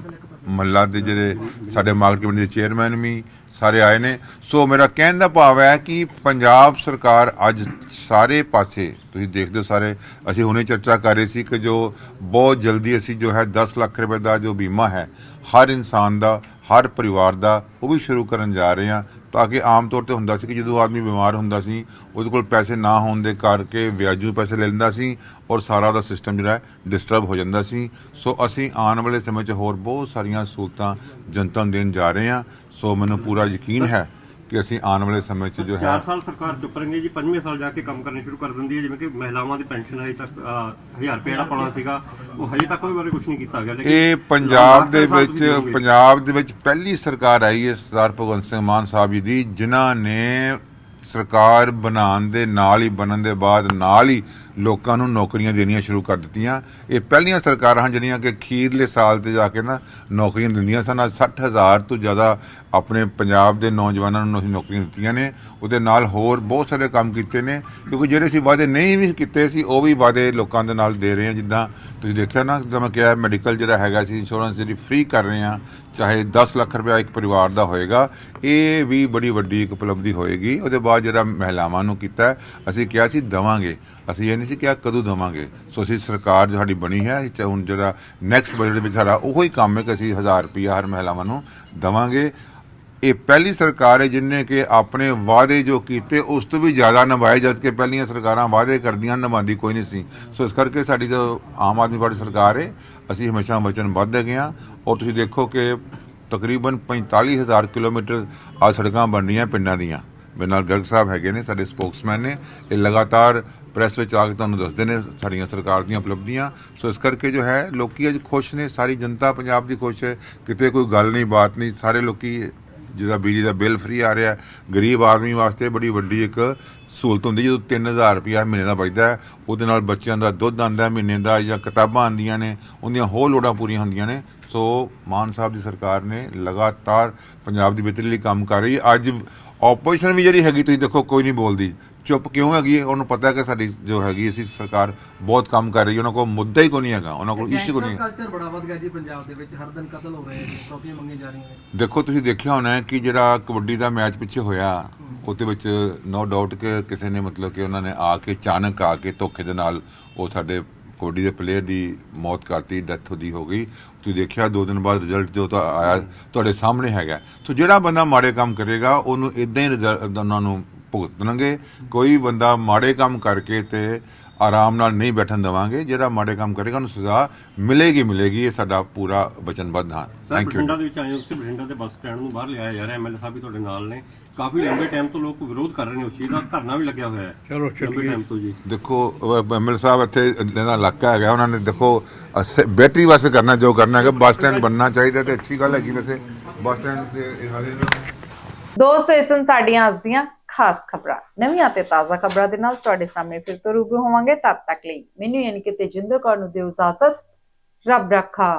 ਮਹੱਲਾ ਦੇ ਜਿਹੜੇ ਸਾਡੇ ਮਾਰਕੀਟ ਕਮੇਟੀ ਦੇ ਚੇਅਰਮੈਨ ਵੀ ਸਾਰੇ ਆਏ ਨੇ। ਸੋ ਮੇਰਾ ਕਹਿਣ ਦਾ ਭਾਵ ਹੈ ਕਿ ਪੰਜਾਬ ਸਰਕਾਰ ਅੱਜ ਸਾਰੇ ਪਾਸੇ, ਤੁਸੀਂ ਦੇਖਦੇ ਹੋ ਸਾਰੇ, ਅਸੀਂ ਹੁਣੇ ਚਰਚਾ ਕਰ ਰਹੇ ਸੀ ਕਿ ਜੋ ਬਹੁਤ ਜਲਦੀ ਅਸੀਂ ਜੋ ਹੈ 10 ਲੱਖ ਰੁਪਏ ਦਾ ਜੋ ਬੀਮਾ ਹੈ, ਹਰ ਇਨਸਾਨ ਦਾ, ਹਰ ਪਰਿਵਾਰ ਦਾ, ਉਹ ਵੀ ਸ਼ੁਰੂ ਕਰਨ ਜਾ ਰਹੇ ਹਾਂ ਤਾਂ ਕਿ ਆਮ ਤੌਰ ਤੇ ਹੁੰਦਾ ਸੀ ਕਿ ਜਦੋਂ ਆਦਮੀ ਬਿਮਾਰ ਹੁੰਦਾ ਸੀ, ਉਹਦੇ ਕੋਲ ਪੈਸੇ ਨਾ ਹੋਣ ਦੇ ਕਰਕੇ ਵਿਆਜੂ ਪੈਸੇ ਲੈ ਲੈਂਦਾ ਸੀ ਔਰ ਸਾਰਾ ਦਾ ਸਿਸਟਮ ਜਿਹੜਾ ਡਿਸਟਰਬ ਹੋ ਜਾਂਦਾ ਸੀ। ਸੋ ਅਸੀਂ ਆਉਣ ਵਾਲੇ ਸਮੇਂ 'ਚ ਹੋਰ ਬਹੁਤ ਸਾਰੀਆਂ ਸਹੂਲਤਾਂ ਜਨਤਾ ਨੂੰ ਦੇਣ ਜਾ ਰਹੇ ਹਾਂ। ਸੋ ਮੈਨੂੰ ਪੂਰਾ ਯਕੀਨ ਹੈ ਕਿ ਅਸੀਂ ਆਉਣ ਵਾਲੇ ਸਮੇਂ 'ਚ ਜੋ ਹੈ 4 ਸਾਲ ਸਰਕਾਰ ਚੁੱਪ ਰਹੇਗੀ ਜੀ ਪੰਜਵੇਂ ਸਾਲ ਜਾ ਕੇ ਕੰਮ ਕਰਨੇ ਸ਼ੁਰੂ ਕਰ ਦਿੰਦੀ ਹੈ ਜਿਵੇਂ ਕਿ ਮਹਿਲਾਵਾਂ ਦੀ ਪੈਨਸ਼ਨ ਹਜੇ ਤੱਕ 1000 ਰੁਪਏ ਜਿਹੜਾ ਪਾਉਣਾ ਸੀਗਾ ਉਹ ਹਜੇ ਤੱਕ ਉਹਦੇ ਬਾਰੇ ਕੁਝ ਨਹੀਂ ਕੀਤਾ ਗਿਆ ਲੇਕਿਨ ਇਹ ਪੰਜਾਬ ਦੇ ਵਿੱਚ। ਪੰਜਾਬ ਦੇ ਵਿੱਚ ਪਹਿਲੀ ਸਰਕਾਰ ਆਈ ਹੈ ਸਰਦਾਰ ਭਗਵੰਤ ਸਿੰਘ ਮਾਨ ਸਾਹਿਬ ਜੀ ਦੀ ਜਿਨ੍ਹਾਂ ਨੇ ਸਰਕਾਰ ਬਣਾਉਣ ਦੇ ਨਾਲ ਹੀ ਬਣਨ ਦੇ ਬਾਅਦ ਨਾਲ ਹੀ ਲੋਕਾਂ ਨੂੰ ਨੌਕਰੀਆਂ ਦੇਣੀਆਂ ਸ਼ੁਰੂ ਕਰ ਦਿੱਤੀਆਂ। ਇਹ ਪਹਿਲੀਆਂ ਸਰਕਾਰਾਂ ਹਨ ਜਿਹੜੀਆਂ ਕਿ ਖੀਰਲੇ ਸਾਲ ਤੇ ਜਾ ਕੇ ਨਾ ਨੌਕਰੀਆਂ ਦਿੰਦੀਆਂ ਸਨ। ਅੱਜ 60000 ਤੋਂ ਜ਼ਿਆਦਾ ਆਪਣੇ ਪੰਜਾਬ ਦੇ ਨੌਜਵਾਨਾਂ ਨੂੰ ਅਸੀਂ ਨੌਕਰੀਆਂ ਦਿੱਤੀਆਂ ਨੇ। ਉਹਦੇ ਨਾਲ ਹੋਰ ਬਹੁਤ ਸਾਰੇ ਕੰਮ ਕੀਤੇ ਨੇ। ਕਿਉਂਕਿ ਜਿਹੜੇ ਅਸੀਂ ਵਾਅਦੇ ਨਹੀਂ ਵੀ ਕੀਤੇ ਸੀ, ਉਹ ਵੀ ਵਾਅਦੇ ਲੋਕਾਂ ਦੇ ਨਾਲ ਦੇ ਰਹੇ ਹਾਂ। ਜਿੱਦਾਂ ਤੁਸੀਂ ਦੇਖਿਆ ਨਾ, ਜਿੱਦਾਂ ਮੈਂ ਕਿਹਾ ਮੈਡੀਕਲ ਜਿਹੜਾ ਹੈਗਾ ਸੀ ਇੰਸ਼ੋਰੈਂਸ ਜਿਹੜੀ ਫ੍ਰੀ ਕਰ ਰਹੇ ਹਾਂ, ਚਾਹੇ 10 ਲੱਖ ਰੁਪਇਆ ਇੱਕ ਪਰਿਵਾਰ ਦਾ ਹੋਏਗਾ, ਇਹ ਵੀ ਬੜੀ ਵੱਡੀ ਇੱਕ ਉਪਲਬਧੀ ਹੋਏਗੀ। ਉਹਦੇ ਬਾਅਦ ਜਿਹੜਾ ਮਹਿਲਾਵਾਂ ਨੂੰ ਕੀਤਾ, ਅਸੀਂ ਕਿਹਾ ਸੀ ਦਵਾਂਗੇ। ਅਸੀਂ ਇਹ ਨਹੀਂ ਸੀ ਕਿ ਕਿਹਾ ਕਦੋਂ ਦਵਾਂਗੇ। ਸੋ ਅਸੀਂ ਸਰਕਾਰ ਜੋ ਸਾਡੀ ਬਣੀ ਹੈ ਇਹ ਹੁਣ ਜਿਹੜਾ ਨੈਕਸਟ ਬਜਟ ਵਿੱਚ ਸਾਡਾ ਉਹੋ ਹੀ ਕੰਮ ਹੈ ਕਿ ਅਸੀਂ 1000 ਰੁਪਇਆ ਹਰ ਮਹਿਲਾਵਾਂ ਨੂੰ ਦਵਾਂਗੇ। ਇਹ ਪਹਿਲੀ ਸਰਕਾਰ ਹੈ ਜਿਨੇ ਕਿ ਆਪਣੇ ਵਾਅਦੇ ਜੋ ਕੀਤੇ, ਉਸ ਤੋਂ ਵੀ ਜ਼ਿਆਦਾ ਨਿਭਾਏ, ਜਦ ਕਿ ਪਹਿਲੀਆਂ ਸਰਕਾਰਾਂ ਵਾਅਦੇ ਕਰਦੀਆਂ, ਨਿਭਾਉਂਦੀ ਕੋਈ ਨਹੀਂ ਸੀ। ਸੋ ਇਸ ਕਰਕੇ ਸਾਡੀ ਜੋ ਆਮ ਆਦਮੀ ਪਾਰਟੀ ਸਰਕਾਰ ਹੈ। ਅਸੀਂ ਹਮੇਸ਼ਾ ਵਚਨਬੱਧ ਹੈਗੇ ਹਾਂ ਔਰ ਤੁਸੀਂ ਦੇਖੋ ਕਿ ਤਕਰੀਬਨ 45000 ਕਿਲੋਮੀਟਰ ਆ ਸੜਕਾਂ ਬਣ ਰਹੀਆਂ ਪਿੰਡਾਂ ਦੀਆਂ। ਮੇਰੇ ਨਾਲ ਗਰਗ ਸਾਹਿਬ ਹੈਗੇ ਨੇ, ਸਾਡੇ ਸਪੋਕਸਮੈਨ ਨੇ। ਇਹ ਲਗਾਤਾਰ ਪ੍ਰੈਸ ਵਿੱਚ ਆ ਕੇ ਤੁਹਾਨੂੰ ਦੱਸਦੇ ਨੇ ਸਾਡੀਆਂ ਸਰਕਾਰ ਦੀਆਂ ਉਪਲਬਧੀਆਂ। ਸੋ ਇਸ ਕਰਕੇ ਜੋ ਹੈ, ਲੋਕੀ ਅੱਜ ਖੁਸ਼ ਨੇ, ਸਾਰੀ ਜਨਤਾ ਪੰਜਾਬ ਦੀ ਖੁਸ਼ ਹੈ। ਕਿਤੇ ਕੋਈ ਗੱਲ ਨਹੀਂ, ਬਾਤ ਨਹੀਂ, ਸਾਰੇ ਲੋਕੀ ਜਿਹਦਾ ਬਿਜਲੀ ਦਾ ਬਿੱਲ ਫ੍ਰੀ ਆ ਰਿਹਾ ਗਰੀਬ ਆਦਮੀ ਵਾਸਤੇ ਬੜੀ ਵੱਡੀ ਇੱਕ ਸਹੂਲਤ ਹੁੰਦੀ ਜਦੋਂ 3000 ਰੁਪਇਆ ਮਹੀਨੇ ਦਾ ਬਚਦਾ ਉਹਦੇ ਨਾਲ ਬੱਚਿਆਂ ਦਾ ਦੁੱਧ ਆਂਦਾ ਮਹੀਨੇ ਦਾ ਜਾਂ ਕਿਤਾਬਾਂ ਆਂਦੀਆਂ ਨੇ, ਉਹਦੀਆਂ ਹੋਰ ਲੋੜਾਂ ਪੂਰੀਆਂ ਹੁੰਦੀਆਂ ਨੇ। ਸੋ ਮਾਨ ਸਾਹਿਬ ਦੀ ਸਰਕਾਰ ਨੇ ਲਗਾਤਾਰ ਪੰਜਾਬ ਦੀ ਬਿਹਤਰੀ ਲਈ ਕੰਮ ਕਰ ਰਹੀ ਅੱਜ ਆਪੋਜੀਸ਼ਨ ਵੀ ਜਿਹੜੀ ਹੈਗੀ ਤੁਸੀਂ ਦੇਖੋ ਕੋਈ ਨਹੀਂ ਬੋਲਦੀ। ਚੁੱਪ ਕਿਉਂ ਹੈਗੀ ਉਹਨੂੰ ਪਤਾ ਹੈ ਕਿ ਸਾਡੀ ਜੋ ਹੈਗੀ ਅਸੀਂ ਸਰਕਾਰ ਬਹੁਤ ਕੰਮ ਕਰ ਰਹੀ ਉਹਨਾਂ ਕੋਲ ਮੁੱਦਾ ਹੀ ਕੋਈ ਨਹੀਂ ਹੈਗਾ। ਉਹਨਾਂ ਕੋਲ ਇਸ਼ੂ ਕੋਈ ਨਹੀਂ ਹੈ ਕਲਚਰ ਬੜਾ ਵੱਧ ਗਿਆ ਜੀ ਪੰਜਾਬ ਦੇ ਵਿੱਚ। ਹਰ ਦਿਨ ਕਤਲ ਹੋ ਰਹੇ ਨੇ ਟਰੋਫੀਆਂ ਮੰਗੀਆਂ ਜਾ ਰਹੀਆਂ ਨੇ। ਦੇਖੋ ਤੁਸੀਂ ਦੇਖਿਆ ਹੋਣਾ ਹੈ ਕਿ ਜਿਹੜਾ ਕਬੱਡੀ ਦਾ ਮੈਚ ਪਿੱਛੇ ਹੋਇਆ ਉਹਦੇ ਵਿੱਚ ਨੋ ਡਾਊਟ ਕਿ ਕਿਸੇ ਨੇ ਮਤਲਬ ਕਿ ਉਹਨਾਂ ਨੇ ਆ ਕੇ ਅਚਾਨਕ ਆ ਕੇ ਧੋਖੇ ਦੇ ਨਾਲ ਉਹ ਸਾਡੇ ਕਬੱਡੀ ਦੇ ਪਲੇਅਰ ਦੀ ਮੌਤ ਕਰਤੀ ਡੈਥ ਉਹਦੀ ਹੋ ਗਈ। ਤੁਸੀਂ ਦੇਖਿਆ ਦੋ ਦਿਨ ਬਾਅਦ ਰਿਜ਼ਲਟ ਜੋ ਤਾਂ ਆਇਆ ਤੁਹਾਡੇ ਸਾਹਮਣੇ ਹੈਗਾ। ਸੋ ਜਿਹੜਾ ਬੰਦਾ ਮਾੜੇ ਕੰਮ ਕਰੇਗਾ ਉਹਨੂੰ ਇਦਾਂ ਹੀ result ਉਹਨਾਂ ਨੂੰ ਭੁਗਤਣਗੇ ਕੋਈ ਬੰਦਾ ਮਾੜੇ ਕੰਮ ਕਰਕੇ ਤੇ ਆਰਾਮ ਨਾਲ ਨਹੀਂ ਬੈਠਣ ਦੇਵਾਂਗੇ। ਜਿਹੜਾ ਮਾੜੇ ਕੰਮ ਕਰੇਗਾ ਉਹਨੂੰ ਸਜ਼ਾ ਮਿਲੇਗੀ ਮਿਲੇਗੀ। ਇਹ ਸਾਡਾ ਪੂਰਾ ਵਚਨਬੱਧ ਹਾਂ। ਥੈਂਕ ਯੂ ਬਠਿੰਡਾ ਦੇ ਵਿੱਚ ਆਏ ਹੋ ਤੁਸੀਂ ਬਠਿੰਡਾ ਦੇ ਬੱਸ ਸਟੈਂਡ ਨੂੰ ਬਾਹਰ ਲਿਆਇਆ ਜਾ ਰਿਹਾ। ਐਮਐਲਏ ਸਾਹਿਬ ਵੀ ਤੁਹਾਡੇ ਨਾਲ ਨੇ। ਕਾਫੀ ਲੰਬੇ ਟਾਈਮ ਤੋਂ ਲੋਕ ਵਿਰੋਧ ਕਰ ਰਹੇ ਨੇ ਉਸ ਚੀਜ਼ ਦਾ ਧਰਨਾ ਵੀ ਲੱਗਿਆ ਹੋਇਆ ਹੈ। ਚਲੋ ਲੰਬੇ ਟਾਈਮ ਤੋਂ ਜੀ। ਦੇਖੋ ਐਮਐਲ ਸਾਹਿਬ ਇੱਥੇ ਇਹਦਾ ਇਲਾਕਾ ਹੈਗਾ ਉਹਨਾਂ ਨੇ ਦੇਖੋ ਬੈਟਰੀ ਵਾਸਤੇ ਕਰਨਾ ਜੋ ਕਰਨਾ ਹੈਗਾ ਬੱਸ ਸਟੈਂਡ ਬਣਨਾ ਚਾਹੀਦਾ ਤੇ ਅੱਛੀ ਗੱਲ ਹੈਗੀ ਵੈਸੇ। ਬੱਸ ਸਟੈਂਡ ਤੇ ਇਹ ਹਾਲੇ ਦੋਸਤੋ ਇਹ ਸਨ ਸਾਡੀਆਂ ਅੱਜ ਦੀਆਂ ਖਾਸ ਖਬਰਾਂ। ਨਵੀਆਂ ਤੇ ਤਾਜ਼ਾ ਖਬਰਾਂ ਦੇ ਨਾਲ ਤੁਹਾਡੇ ਸਾਹਮਣੇ ਫਿਰ ਤੋਂ ਰੂਬਰੂ ਹੋਵਾਂਗੇ। ਤਦ ਤੱਕ ਲਈ ਮੈਨੂੰ ਯਾਨੀ ਕਿ ਤੇਜਿੰਦਰ ਕੌਰ ਨੂੰ ਦਿਓ ਇਜਾਜ਼ਤ। ਰੱਬ ਰੱਖਾ।